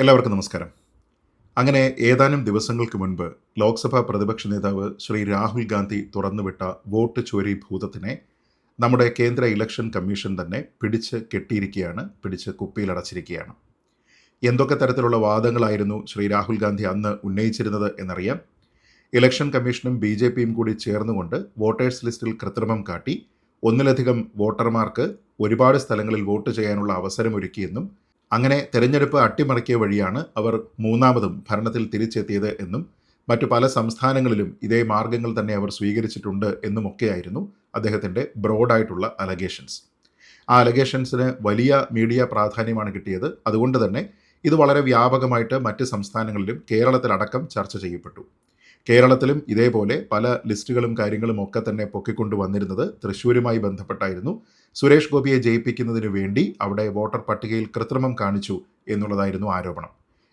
എല്ലാവർക്കും നമസ്കാരം. അങ്ങനെ ഏതാനും ദിവസങ്ങൾക്ക് മുൻപ് ലോക്സഭാ പ്രതിപക്ഷ നേതാവ് ശ്രീ രാഹുൽ ഗാന്ധി തുറന്നുവിട്ട വോട്ട് ചോരി ഭൂതത്തിനെ നമ്മുടെ കേന്ദ്ര ഇലക്ഷൻ കമ്മീഷൻ തന്നെ പിടിച്ച് കെട്ടിയിരിക്കുകയാണ് പിടിച്ച് കുപ്പിയിലടച്ചിരിക്കുകയാണ്. എന്തൊക്കെ തരത്തിലുള്ള വാദങ്ങളായിരുന്നു ശ്രീ രാഹുൽ ഗാന്ധി അന്ന് ഉന്നയിച്ചിരുന്നത് എന്നറിയാം. ഇലക്ഷൻ കമ്മീഷനും ബി ജെ പിയും കൂടി ചേർന്നുകൊണ്ട് വോട്ടേഴ്സ് ലിസ്റ്റിൽ കൃത്രിമം കാട്ടി ഒന്നിലധികം വോട്ടർമാർക്ക് ഒരുപാട് സ്ഥലങ്ങളിൽ വോട്ട് ചെയ്യാനുള്ള അവസരമൊരുക്കിയെന്നും അങ്ങനെ തെരഞ്ഞെടുപ്പ് അട്ടിമറിക്കിയ വഴിയാണ് അവർ മൂന്നാമതും ഭരണത്തിൽ തിരിച്ചെത്തിയത് എന്നും മറ്റു പല സംസ്ഥാനങ്ങളിലും ഇതേ മാർഗങ്ങൾ തന്നെ അവർ സ്വീകരിച്ചിട്ടുണ്ട് എന്നുമൊക്കെയായിരുന്നു അദ്ദേഹത്തിന്റെ ബ്രോഡായിട്ടുള്ള അലഗേഷൻസ്. ആ അലഗേഷൻസിന് വലിയ മീഡിയ പ്രാധാന്യമാണ് കിട്ടിയത്. അതുകൊണ്ട് തന്നെ ഇത് വളരെ വ്യാപകമായിട്ട് മറ്റ് സംസ്ഥാനങ്ങളിലും കേരളത്തിലടക്കം ചർച്ച ചെയ്യപ്പെട്ടു. കേരളത്തിലും ഇതേപോലെ പല ലിസ്റ്റുകളും കാര്യങ്ങളും ഒക്കെ തന്നെ പൊക്കിക്കൊണ്ടു വന്നിരുന്നത് തൃശ്ശൂരുമായി ബന്ധപ്പെട്ടായിരുന്നു. സുരേഷ് ഗോപിയെ ജയിപ്പിക്കുന്നതിന് വേണ്ടി അവിടെ വോട്ടർ പട്ടികയിൽ കൃത്രിമം കാണിച്ചു എന്നുള്ളതായിരുന്നു ആരോപണം.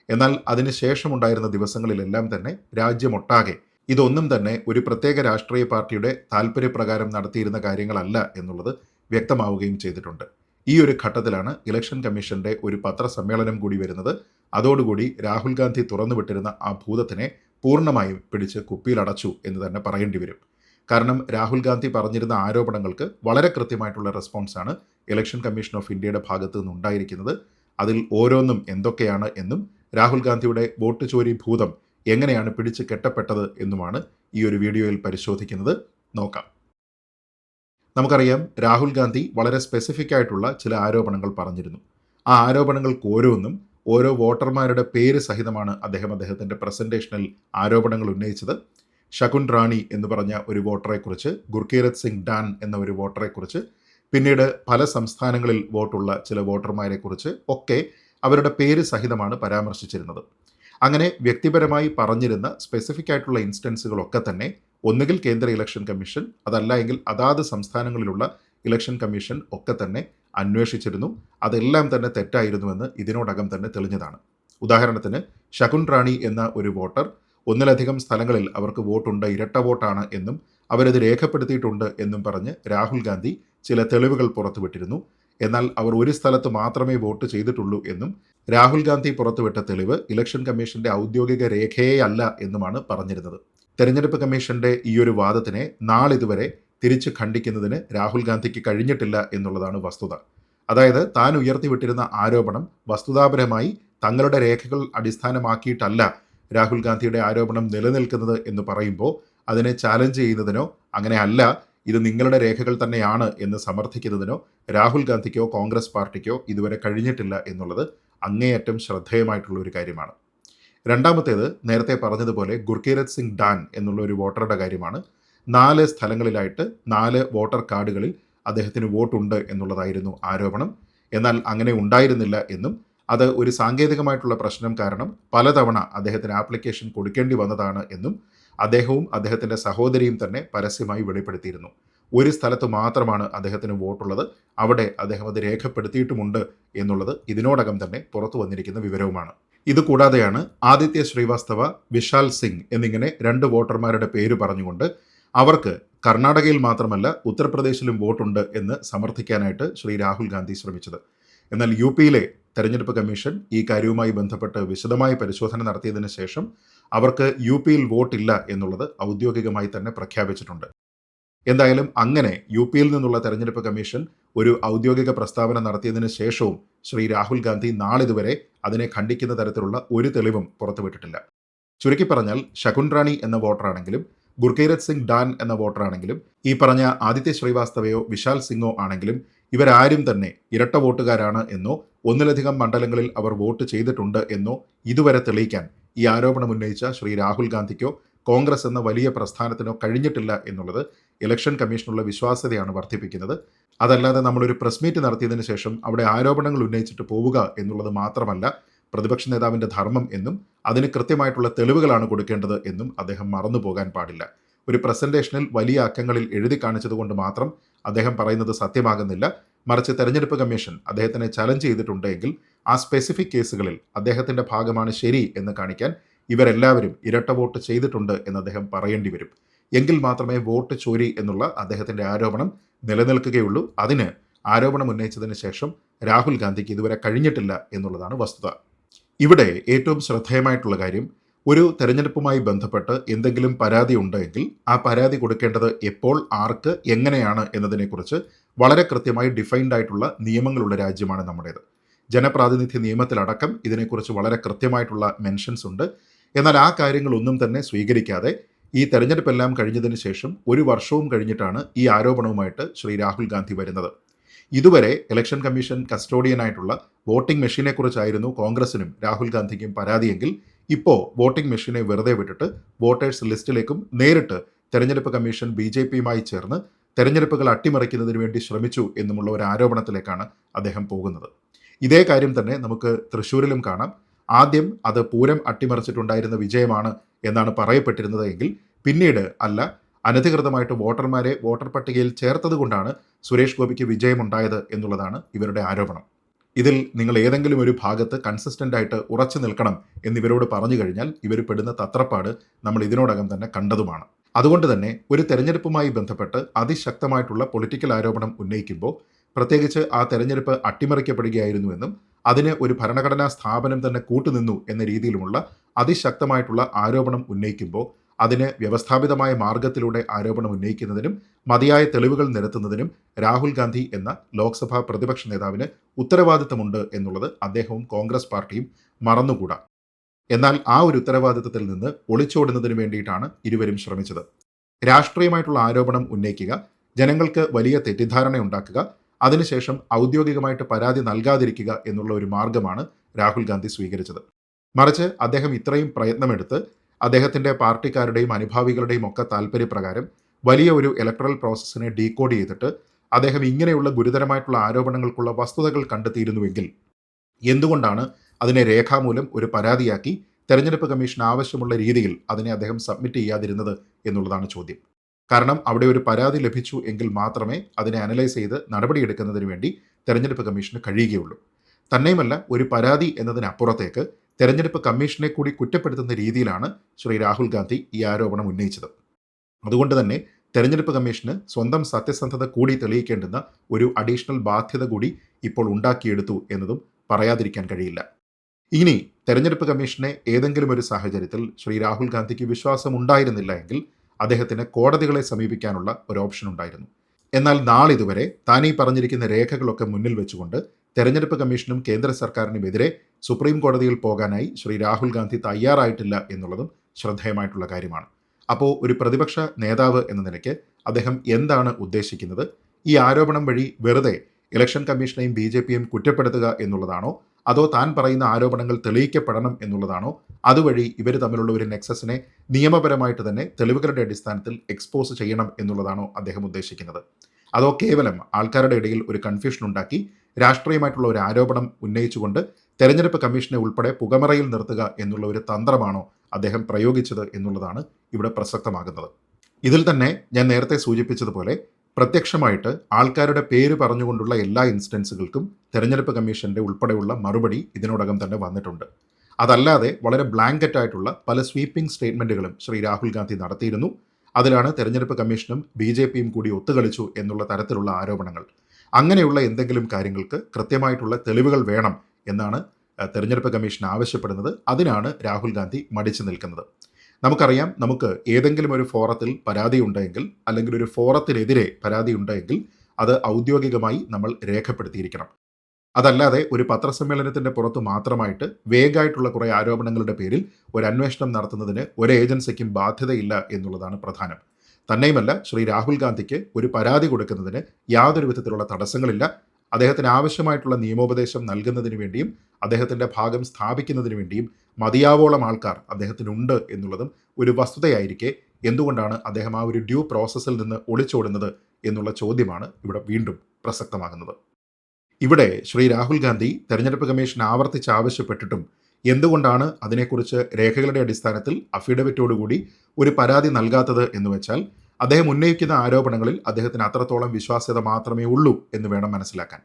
എന്നാൽ അതിനുശേഷമുണ്ടായിരുന്ന ദിവസങ്ങളിലെല്ലാം തന്നെ രാജ്യമൊട്ടാകെ ഇതൊന്നും തന്നെ ഒരു പ്രത്യേക രാഷ്ട്രീയ പാർട്ടിയുടെ താല്പര്യപ്രകാരം നടത്തിയിരുന്ന കാര്യങ്ങളല്ല എന്നുള്ളത് വ്യക്തമാവുകയും ചെയ്തിട്ടുണ്ട്. ഈ ഒരു ഘട്ടത്തിലാണ് ഇലക്ഷൻ കമ്മീഷന്റെ ഒരു പത്രസമ്മേളനം കൂടി വരുന്നത്. അതോടുകൂടി രാഹുൽ ഗാന്ധി തുറന്നുവിട്ടിരുന്ന ആ ഭൂതത്തിനെ പൂർണമായും പിടിച്ച് കുപ്പിയിലടച്ചു എന്ന് തന്നെ പറയേണ്ടി വരും. കാരണം രാഹുൽ ഗാന്ധി പറഞ്ഞിരുന്ന ആരോപണങ്ങൾക്ക് വളരെ കൃത്യമായിട്ടുള്ള റെസ്പോൺസാണ് ഇലക്ഷൻ കമ്മീഷൻ ഓഫ് ഇന്ത്യയുടെ ഭാഗത്തു നിന്നുണ്ടായിരിക്കുന്നത് അതിൽ ഓരോന്നും എന്തൊക്കെയാണ് എന്നും രാഹുൽ ഗാന്ധിയുടെ വോട്ട് ചോരി ഭൂതം എങ്ങനെയാണ് പിടിച്ച് കെട്ടപ്പെട്ടത് എന്നുമാണ് ഈ ഒരു വീഡിയോയിൽ പരിശോധിക്കുന്നത്. നോക്കാം. നമുക്കറിയാം രാഹുൽ ഗാന്ധി വളരെ സ്പെസിഫിക് ആയിട്ടുള്ള ചില ആരോപണങ്ങൾ പറഞ്ഞിരുന്നു. ആ ആരോപണങ്ങൾക്ക് ഓരോന്നും ഓരോ വോട്ടർമാരുടെ പേര് സഹിതമാണ് അദ്ദേഹം അദ്ദേഹത്തിന്റെ പ്രസന്റേഷനിൽ ആരോപണങ്ങൾ ഉന്നയിച്ചത്. ശകുൻ റാണി എന്ന് പറഞ്ഞ ഒരു വോട്ടറെക്കുറിച്ച് ഗുർകീരത് സിംഗ് ഡാൻ എന്ന ഒരു വോട്ടറെക്കുറിച്ച് പിന്നീട് പല സംസ്ഥാനങ്ങളിൽ വോട്ടുള്ള ചില വോട്ടർമാരെക്കുറിച്ച് ഒക്കെ അവരുടെ പേര് സഹിതമാണ് പരാമർശിച്ചിരുന്നത്. അങ്ങനെ വ്യക്തിപരമായി പറഞ്ഞിരുന്ന സ്പെസിഫിക് ആയിട്ടുള്ള ഇൻസ്റ്റൻസുകളൊക്കെ തന്നെ ഒന്നുകിൽ കേന്ദ്ര ഇലക്ഷൻ കമ്മീഷൻ അതല്ല എങ്കിൽ അതാത് സംസ്ഥാനങ്ങളിലുള്ള ഇലക്ഷൻ കമ്മീഷൻ ഒക്കെ തന്നെ അന്വേഷിച്ചിരുന്നു. അതെല്ലാം തന്നെ തെറ്റായിരുന്നുവെന്ന് ഇതിനോടകം തന്നെ തെളിഞ്ഞതാണ്. ഉദാഹരണത്തിന് ശകുൻ റാണി എന്ന ഒരു വോട്ടർ ഒന്നിലധികം സ്ഥലങ്ങളിൽ അവർക്ക് വോട്ടുണ്ട് ഇരട്ട വോട്ടാണ് എന്നും അവരത് രേഖപ്പെടുത്തിയിട്ടുണ്ട് എന്നും പറഞ്ഞ് രാഹുൽ ഗാന്ധി ചില തെളിവുകൾ പുറത്തുവിട്ടിരുന്നു. എന്നാൽ അവർ ഒരു സ്ഥലത്ത് മാത്രമേ വോട്ട് ചെയ്തിട്ടുള്ളൂ എന്നും രാഹുൽ ഗാന്ധി പുറത്തുവിട്ട തെളിവ് ഇലക്ഷൻ കമ്മീഷന്റെ ഔദ്യോഗിക രേഖയേ അല്ല എന്നുമാണ് പറഞ്ഞിരുന്നത്. തെരഞ്ഞെടുപ്പ് കമ്മീഷന്റെ ഈയൊരു വാദത്തിനെ നാളിതുവരെ തിരിച്ചു ഖണ്ഡിക്കുന്നതിന് രാഹുൽ ഗാന്ധിക്ക് കഴിഞ്ഞിട്ടില്ല എന്നുള്ളതാണ് വസ്തുത. അതായത് താൻ ഉയർത്തിവിട്ടിരുന്ന ആരോപണം വസ്തുതാപരമായി തങ്ങളുടെ രേഖകൾ അടിസ്ഥാനമാക്കിയിട്ടല്ല രാഹുൽ ഗാന്ധിയുടെ ആരോപണം നിലനിൽക്കുന്നത് എന്ന് പറയുമ്പോൾ അതിനെ ചാലഞ്ച് ചെയ്യുന്നതിനോ അങ്ങനെ അല്ല ഇത് നിങ്ങളുടെ രേഖകൾ തന്നെയാണ് എന്ന് സമർത്ഥിക്കുന്നതിനോ രാഹുൽ ഗാന്ധിക്കോ കോൺഗ്രസ് പാർട്ടിക്കോ ഇതുവരെ കഴിഞ്ഞിട്ടില്ല എന്നുള്ളത് അങ്ങേയറ്റം ശ്രദ്ധേയമായിട്ടുള്ള ഒരു കാര്യമാണ്. രണ്ടാമത്തേത് നേരത്തെ പറഞ്ഞതുപോലെ ഗുർകീരത് സിംഗ് ഡാൻ എന്നുള്ള ഒരു വോട്ടറുടെ കാര്യമാണ്. നാല് സ്ഥലങ്ങളിലായിട്ട് നാല് വോട്ടർ കാർഡുകളിൽ അദ്ദേഹത്തിന് വോട്ടുണ്ട് എന്നുള്ളതായിരുന്നു ആരോപണം. എന്നാൽ അങ്ങനെ ഉണ്ടായിരുന്നില്ല എന്നും അത് ഒരു സാങ്കേതികമായിട്ടുള്ള പ്രശ്നം കാരണം പലതവണ അദ്ദേഹത്തിന് ആപ്ലിക്കേഷൻ കൊടുക്കേണ്ടി വന്നതാണ് എന്നും അദ്ദേഹവും അദ്ദേഹത്തിന്റെ സഹോദരിയും തന്നെ പരസ്യമായി വെളിപ്പെടുത്തിയിരുന്നു. ഒരു സ്ഥലത്ത് മാത്രമാണ് അദ്ദേഹത്തിന് വോട്ടുള്ളത്. അവിടെ അദ്ദേഹം അത് രേഖപ്പെടുത്തിയിട്ടുമുണ്ട് എന്നുള്ളത് ഇതിനോടകം തന്നെ പുറത്തു വന്നിരിക്കുന്ന വിവരവുമാണ്. ഇതുകൂടാതെയാണ് ആദിത്യ ശ്രീവാസ്തവ വിശാൽ സിംഗ് എന്നിങ്ങനെ രണ്ട് വോട്ടർമാരുടെ പേര് പറഞ്ഞുകൊണ്ട് അവർക്ക് കർണാടകയിൽ മാത്രമല്ല ഉത്തർപ്രദേശിലും വോട്ടുണ്ട് എന്ന് സമർത്ഥിക്കാനായിട്ട് ശ്രീ രാഹുൽ ഗാന്ധി ശ്രമിച്ചത്. എന്നാൽ യു പിയിലെ തെരഞ്ഞെടുപ്പ് കമ്മീഷൻ ഈ കാര്യവുമായി ബന്ധപ്പെട്ട് വിശദമായ പരിശോധന നടത്തിയതിനു ശേഷം അവർക്ക് യു പിയിൽ വോട്ടില്ല എന്നുള്ളത് ഔദ്യോഗികമായി തന്നെ പ്രഖ്യാപിച്ചിട്ടുണ്ട്. എന്തായാലും അങ്ങനെ യു പിയിൽ നിന്നുള്ള തെരഞ്ഞെടുപ്പ് കമ്മീഷൻ ഒരു ഔദ്യോഗിക പ്രസ്താവന നടത്തിയതിനു ശേഷവും ശ്രീ രാഹുൽ ഗാന്ധി നാളിതുവരെ അതിനെ ഖണ്ഡിക്കുന്ന തരത്തിലുള്ള ഒരു തെളിവും പുറത്തുവിട്ടിട്ടില്ല. ചുരുക്കി പറഞ്ഞാൽ ശകുൻ റാണി എന്ന വോട്ടറാണെങ്കിലും ഗുർകീരത് സിംഗ് ഡാൻ എന്ന വോട്ടറാണെങ്കിലും ഈ പറഞ്ഞ ആദിത്യ ശ്രീവാസ്തവയോ വിശാൽ സിംഗോ ആണെങ്കിലും ഇവരാരും തന്നെ ഇരട്ട വോട്ടുകാരാണ് എന്നോ ഒന്നിലധികം മണ്ഡലങ്ങളിൽ അവർ വോട്ട് ചെയ്തിട്ടുണ്ട് എന്നോ ഇതുവരെ തെളിയിക്കാൻ ഈ ആരോപണം ഉന്നയിച്ച ശ്രീ രാഹുൽ ഗാന്ധിക്കോ കോൺഗ്രസ് എന്ന വലിയ പ്രസ്ഥാനത്തിനോ കഴിഞ്ഞിട്ടില്ല എന്നുള്ളത് ഇലക്ഷൻ കമ്മീഷനുള്ള വിശ്വാസ്യതയാണ് വർദ്ധിപ്പിക്കുന്നത്. അതല്ലാതെ നമ്മളൊരു പ്രസ് മീറ്റ് നടത്തിയതിനു ശേഷം അവിടെ ആരോപണങ്ങൾ ഉന്നയിച്ചിട്ട് പോവുക എന്നുള്ളത് മാത്രമല്ല പ്രതിപക്ഷ നേതാവിന്റെ ധർമ്മം എന്നും അതിന് കൃത്യമായിട്ടുള്ള തെളിവുകളാണ് കൊടുക്കേണ്ടത് എന്നും അദ്ദേഹം മറന്നു പോകാൻ പാടില്ല. ഒരു പ്രസന്റേഷനിൽ വലിയ അക്കങ്ങളിൽ എഴുതി കാണിച്ചതുകൊണ്ട് മാത്രം അദ്ദേഹം പറയുന്നത് സത്യമാകുന്നില്ല. മറിച്ച് തെരഞ്ഞെടുപ്പ് കമ്മീഷൻ അദ്ദേഹത്തിനെ ചലഞ്ച് ചെയ്തിട്ടുണ്ടെങ്കിൽ ആ സ്പെസിഫിക് കേസുകളിൽ അദ്ദേഹത്തിന്റെ ഭാഗമാണ് ശരി എന്ന് കാണിക്കാൻ ഇവരെല്ലാവരും ഇരട്ട വോട്ട് ചെയ്തിട്ടുണ്ട് എന്ന് അദ്ദേഹം പറയേണ്ടി വരും. എങ്കിൽ മാത്രമേ വോട്ട് ചോരി എന്നുള്ള അദ്ദേഹത്തിന്റെ ആരോപണം നിലനിൽക്കുകയുള്ളൂ. അതിന് ആരോപണം ഉന്നയിച്ചതിന് ശേഷം രാഹുൽ ഗാന്ധിക്ക് ഇതുവരെ കഴിഞ്ഞിട്ടില്ല എന്നുള്ളതാണ് വസ്തുത. ഇവിടെ ഏറ്റവും ശ്രദ്ധേയമായിട്ടുള്ള കാര്യം ഒരു തെരഞ്ഞെടുപ്പുമായി ബന്ധപ്പെട്ട് എന്തെങ്കിലും പരാതി ഉണ്ടെങ്കിൽ ആ പരാതി കൊടുക്കേണ്ടത് എപ്പോൾ ആർക്ക് എങ്ങനെയാണ് എന്നതിനെക്കുറിച്ച് വളരെ കൃത്യമായി ഡിഫൈൻഡ് ആയിട്ടുള്ള നിയമങ്ങളുള്ള രാജ്യമാണ് നമ്മുടേത്. ജനപ്രാതിനിധ്യ നിയമത്തിലടക്കം ഇതിനെക്കുറിച്ച് വളരെ കൃത്യമായിട്ടുള്ള മെൻഷൻസ് ഉണ്ട്. എന്നാൽ ആ കാര്യങ്ങളൊന്നും തന്നെ സ്വീകരിക്കാതെ ഈ തെരഞ്ഞെടുപ്പെല്ലാം കഴിഞ്ഞതിന് ശേഷം ഒരു വർഷവും കഴിഞ്ഞിട്ടാണ് ഈ ആരോപണവുമായിട്ട് ശ്രീ രാഹുൽ ഗാന്ധി വരുന്നത്. ഇതുവരെ ഇലക്ഷൻ കമ്മീഷൻ കസ്റ്റോഡിയനായിട്ടുള്ള വോട്ടിംഗ് മെഷീനെ കുറിച്ചായിരുന്നു കോൺഗ്രസിനും രാഹുൽ ഗാന്ധിക്കും പരാതിയെങ്കിൽ ഇപ്പോൾ വോട്ടിംഗ് മെഷീനെ വെറുതെ വിട്ടിട്ട് വോട്ടേഴ്സ് ലിസ്റ്റിലേക്കും നേരിട്ട് തെരഞ്ഞെടുപ്പ് കമ്മീഷൻ ബി ജെ പിയുമായി ചേർന്ന് തെരഞ്ഞെടുപ്പുകൾ അട്ടിമറിക്കുന്നതിന് വേണ്ടി ശ്രമിച്ചു എന്നുമുള്ള ഒരു ആരോപണത്തിലേക്കാണ് അദ്ദേഹം പോകുന്നത്. ഇതേ കാര്യം തന്നെ നമുക്ക് തൃശ്ശൂരിലും കാണാം. ആദ്യം അത് പൂരം അട്ടിമറിച്ചിട്ടുണ്ടായിരുന്ന വിജയമാണ് എന്നാണ് പറയപ്പെട്ടിരുന്നത് എങ്കിൽ പിന്നീട് അല്ല അനധികൃതമായിട്ട് വോട്ടർമാരെ വോട്ടർ പട്ടികയിൽ ചേർത്തതുകൊണ്ടാണ് സുരേഷ് ഗോപിക്ക് വിജയമുണ്ടായത് എന്നുള്ളതാണ് ഇവരുടെ ആരോപണം. ഇതിൽ നിങ്ങൾ ഏതെങ്കിലും ഒരു ഭാഗത്ത് കൺസിസ്റ്റന്റ് ആയിട്ട് ഉറച്ചു നിൽക്കണം എന്നിവരോട് പറഞ്ഞു കഴിഞ്ഞാൽ ഇവർ പെടുന്ന തത്രപ്പാട് നമ്മൾ ഇതിനോടകം തന്നെ കണ്ടതുമാണ്. അതുകൊണ്ട് തന്നെ ഒരു തെരഞ്ഞെടുപ്പുമായി ബന്ധപ്പെട്ട് അതിശക്തമായിട്ടുള്ള പൊളിറ്റിക്കൽ ആരോപണം ഉന്നയിക്കുമ്പോൾ പ്രത്യേകിച്ച് ആ തെരഞ്ഞെടുപ്പ് അട്ടിമറിക്കപ്പെടുകയായിരുന്നുവെന്നും അതിന് ഒരു ഭരണഘടനാ സ്ഥാപനം തന്നെ കൂട്ടുനിന്നു എന്ന രീതിയിലുമുള്ള അതിശക്തമായിട്ടുള്ള ആരോപണം ഉന്നയിക്കുമ്പോൾ അതിന് വ്യവസ്ഥാപിതമായ മാർഗത്തിലൂടെ ആരോപണം ഉന്നയിക്കുന്നതിനും മതിയായ തെളിവുകൾ നിരത്തുന്നതിനും രാഹുൽ ഗാന്ധി എന്ന ലോക്സഭാ പ്രതിപക്ഷ നേതാവിന് ഉത്തരവാദിത്തമുണ്ട് എന്നുള്ളത് അദ്ദേഹവും കോൺഗ്രസ് പാർട്ടിയും മറന്നുകൂടാ. എന്നാൽ ആ ഒരു ഉത്തരവാദിത്തത്തിൽ നിന്ന് ഒളിച്ചോടുന്നതിന് വേണ്ടിയിട്ടാണ് ഇരുവരും ശ്രമിച്ചത്. രാഷ്ട്രീയമായിട്ടുള്ള ആരോപണം ഉന്നയിക്കുക ജനങ്ങൾക്ക് വലിയ തെറ്റിദ്ധാരണ ഉണ്ടാക്കുക അതിനുശേഷം ഔദ്യോഗികമായിട്ട് പരാതി നൽകാതിരിക്കുക എന്നുള്ള ഒരു മാർഗമാണ് രാഹുൽ ഗാന്ധി സ്വീകരിച്ചത്. മറിച്ച് അദ്ദേഹം ഇത്രയും പ്രയത്നമെടുത്ത് അദ്ദേഹത്തിന്റെ പാർട്ടിക്കാരുടെയും അനുഭാവികളുടെയും ഒക്കെ താല്പര്യപ്രകാരം വലിയ ഒരു ഇലക്ട്രൽ പ്രോസസ്സിനെ ഡീകോഡ് ചെയ്തിട്ട് അദ്ദേഹം ഇങ്ങനെയുള്ള ഗുരുതരമായിട്ടുള്ള ആരോപണങ്ങൾക്കുള്ള വസ്തുതകൾ കണ്ടെത്തിയിരുന്നുവെങ്കിൽ എന്തുകൊണ്ടാണ് അതിനെ രേഖാമൂലം ഒരു പരാതിയാക്കി തെരഞ്ഞെടുപ്പ് കമ്മീഷൻ ആവശ്യമുള്ള രീതിയിൽ അതിനെ അദ്ദേഹം സബ്മിറ്റ് ചെയ്യാതിരുന്നത് എന്നുള്ളതാണ് ചോദ്യം. കാരണം അവിടെ ഒരു പരാതി ലഭിച്ചു എങ്കിൽ മാത്രമേ അതിനെ അനലൈസ് ചെയ്ത് നടപടിയെടുക്കുന്നതിന് വേണ്ടി തെരഞ്ഞെടുപ്പ് കമ്മീഷന് കഴിയുകയുള്ളൂ. തന്നെയുമല്ല ഒരു പരാതി എന്നതിനപ്പുറത്തേക്ക് തെരഞ്ഞെടുപ്പ് കമ്മീഷനെ കൂടി കുറ്റപ്പെടുത്തുന്ന രീതിയിലാണ് ശ്രീ രാഹുൽ ഗാന്ധി ഈ ആരോപണം ഉന്നയിച്ചത്. അതുകൊണ്ട് തന്നെ തെരഞ്ഞെടുപ്പ് കമ്മീഷന് സ്വന്തം സത്യസന്ധത കൂടി തെളിയിക്കേണ്ടുന്ന ഒരു അഡീഷണൽ ബാധ്യത കൂടി ഇപ്പോൾ ഉണ്ടാക്കിയെടുത്തു എന്നതും പറയാതിരിക്കാൻ കഴിയില്ല. ഇനി തെരഞ്ഞെടുപ്പ് കമ്മീഷനെ ഏതെങ്കിലും ഒരു സാഹചര്യത്തിൽ ശ്രീ രാഹുൽ ഗാന്ധിക്ക് വിശ്വാസം ഉണ്ടായിരുന്നില്ല എങ്കിൽ അദ്ദേഹത്തിന് കോടതികളെ സമീപിക്കാനുള്ള ഒരു ഓപ്ഷൻ ഉണ്ടായിരുന്നു. എന്നാൽ നാളിതുവരെ താനീ പറഞ്ഞിരിക്കുന്ന രേഖകളൊക്കെ മുന്നിൽ വെച്ചുകൊണ്ട് തെരഞ്ഞെടുപ്പ് കമ്മീഷനും കേന്ദ്ര സർക്കാരിനുമെതിരെ സുപ്രീം കോടതിയിൽ പോകാനായി ശ്രീ രാഹുൽ ഗാന്ധി തയ്യാറായിട്ടില്ല എന്നുള്ളതും ശ്രദ്ധേയമായിട്ടുള്ള കാര്യമാണ്. അപ്പോൾ ഒരു പ്രതിപക്ഷ നേതാവ് എന്ന നിലയ്ക്ക് അദ്ദേഹം എന്താണ് ഉദ്ദേശിക്കുന്നത്? ഈ ആരോപണം വഴി വെറുതെ ഇലക്ഷൻ കമ്മീഷനെയും ബി ജെ പിയും കുറ്റപ്പെടുത്തുക എന്നുള്ളതാണോ? അതോ താൻ പറയുന്ന ആരോപണങ്ങൾ തെളിയിക്കപ്പെടണം എന്നുള്ളതാണോ? അതുവഴി ഇവർ തമ്മിലുള്ള ഒരു നെക്സസിനെ നിയമപരമായിട്ട് തന്നെ തെളിവുകളുടെ അടിസ്ഥാനത്തിൽ എക്സ്പോസ് ചെയ്യണം എന്നുള്ളതാണോ അദ്ദേഹം ഉദ്ദേശിക്കുന്നത്? അതോ കേവലം ആൾക്കാരുടെ ഇടയിൽ ഒരു കൺഫ്യൂഷൻ ഉണ്ടാക്കി രാഷ്ട്രീയമായിട്ടുള്ള ഒരു ആരോപണം ഉന്നയിച്ചുകൊണ്ട് തെരഞ്ഞെടുപ്പ് കമ്മീഷനെ ഉൾപ്പെടെ പുകമറയിൽ നിർത്തുക എന്നുള്ള ഒരു തന്ത്രമാണോ അദ്ദേഹം പ്രയോഗിച്ചത് എന്നുള്ളതാണ് ഇവിടെ പ്രസക്തമാകുന്നത്. ഇതിൽ തന്നെ ഞാൻ നേരത്തെ സൂചിപ്പിച്ചതുപോലെ പ്രത്യക്ഷമായിട്ട് ആൾക്കാരുടെ പേര് പറഞ്ഞുകൊണ്ടുള്ള എല്ലാ ഇൻസ്റ്റൻസുകൾക്കും തെരഞ്ഞെടുപ്പ് കമ്മീഷന്റെ ഉൾപ്പെടെയുള്ള മറുപടി ഇതിനോടകം തന്നെ വന്നിട്ടുണ്ട്. അതല്ലാതെ വളരെ ബ്ലാങ്കറ്റ് ആയിട്ടുള്ള പല സ്വീപ്പിംഗ് സ്റ്റേറ്റ്മെന്റുകളും ശ്രീ രാഹുൽ ഗാന്ധി നടത്തിയിരുന്നു. അതിലാണ് തെരഞ്ഞെടുപ്പ് കമ്മീഷനും ബി ജെ പിയും കൂടി ഒത്തുകളിച്ചു എന്നുള്ള തരത്തിലുള്ള ആരോപണങ്ങൾ. അങ്ങനെയുള്ള എന്തെങ്കിലും കാര്യങ്ങൾക്ക് കൃത്യമായിട്ടുള്ള തെളിവുകൾ വേണം എന്നാണ് തെരഞ്ഞെടുപ്പ് കമ്മീഷൻ ആവശ്യപ്പെടുന്നത്. അതിനാണ് രാഹുൽ ഗാന്ധി മടിച്ചു നിൽക്കുന്നത്. നമുക്കറിയാം നമുക്ക് ഏതെങ്കിലും ഒരു ഫോറത്തിൽ പരാതി ഉണ്ടെങ്കിൽ അല്ലെങ്കിൽ ഒരു ഫോറത്തിനെതിരെ പരാതി ഉണ്ടെങ്കിൽ അത് ഔദ്യോഗികമായി നമ്മൾ രേഖപ്പെടുത്തിയിരിക്കണം. അതല്ലാതെ ഒരു പത്രസമ്മേളനത്തിന്റെ പുറത്ത് മാത്രമായിട്ട് വേഗമായിട്ടുള്ള കുറേ ആരോപണങ്ങളുടെ പേരിൽ ഒരു അന്വേഷണം നടത്തുന്നതിന് ഒരു ഏജൻസിക്കും ബാധ്യതയില്ല എന്നുള്ളതാണ് പ്രധാനം. തന്നെയുമല്ല ശ്രീ രാഹുൽ ഗാന്ധിക്ക് ഒരു പരാതി കൊടുക്കുന്നതിന് യാതൊരു വിധത്തിലുള്ള തടസ്സങ്ങളില്ല. അദ്ദേഹത്തിന് ആവശ്യമായിട്ടുള്ള നിയമോപദേശം നൽകുന്നതിന് വേണ്ടിയും അദ്ദേഹത്തിന്റെ ഭാഗം സ്ഥാപിക്കുന്നതിന് വേണ്ടിയും മതിയാവോളം ആൾക്കാർ അദ്ദേഹത്തിനുണ്ട് എന്നുള്ളതും ഒരു വസ്തുതയായിരിക്കെ എന്തുകൊണ്ടാണ് അദ്ദേഹം ആ ഒരു ഡ്യൂ പ്രോസസ്സിൽ നിന്ന് ഒളിച്ചോടുന്നത് എന്നുള്ള ചോദ്യമാണ് ഇവിടെ വീണ്ടും പ്രസക്തമാകുന്നത്. ഇവിടെ ശ്രീ രാഹുൽ ഗാന്ധി തെരഞ്ഞെടുപ്പ് കമ്മീഷൻ ആവർത്തിച്ച് ആവശ്യപ്പെട്ടിട്ടും എന്തുകൊണ്ടാണ് അതിനെക്കുറിച്ച് രേഖകളുടെ അടിസ്ഥാനത്തിൽ അഫിഡവിറ്റോടുകൂടി ഒരു പരാതി നൽകാത്തത് എന്ന് വെച്ചാൽ അദ്ദേഹം ഉന്നയിക്കുന്ന ആരോപണങ്ങളിൽ അദ്ദേഹത്തിന് അത്രത്തോളം വിശ്വാസ്യത മാത്രമേ ഉള്ളൂ എന്ന് വേണം മനസ്സിലാക്കാൻ.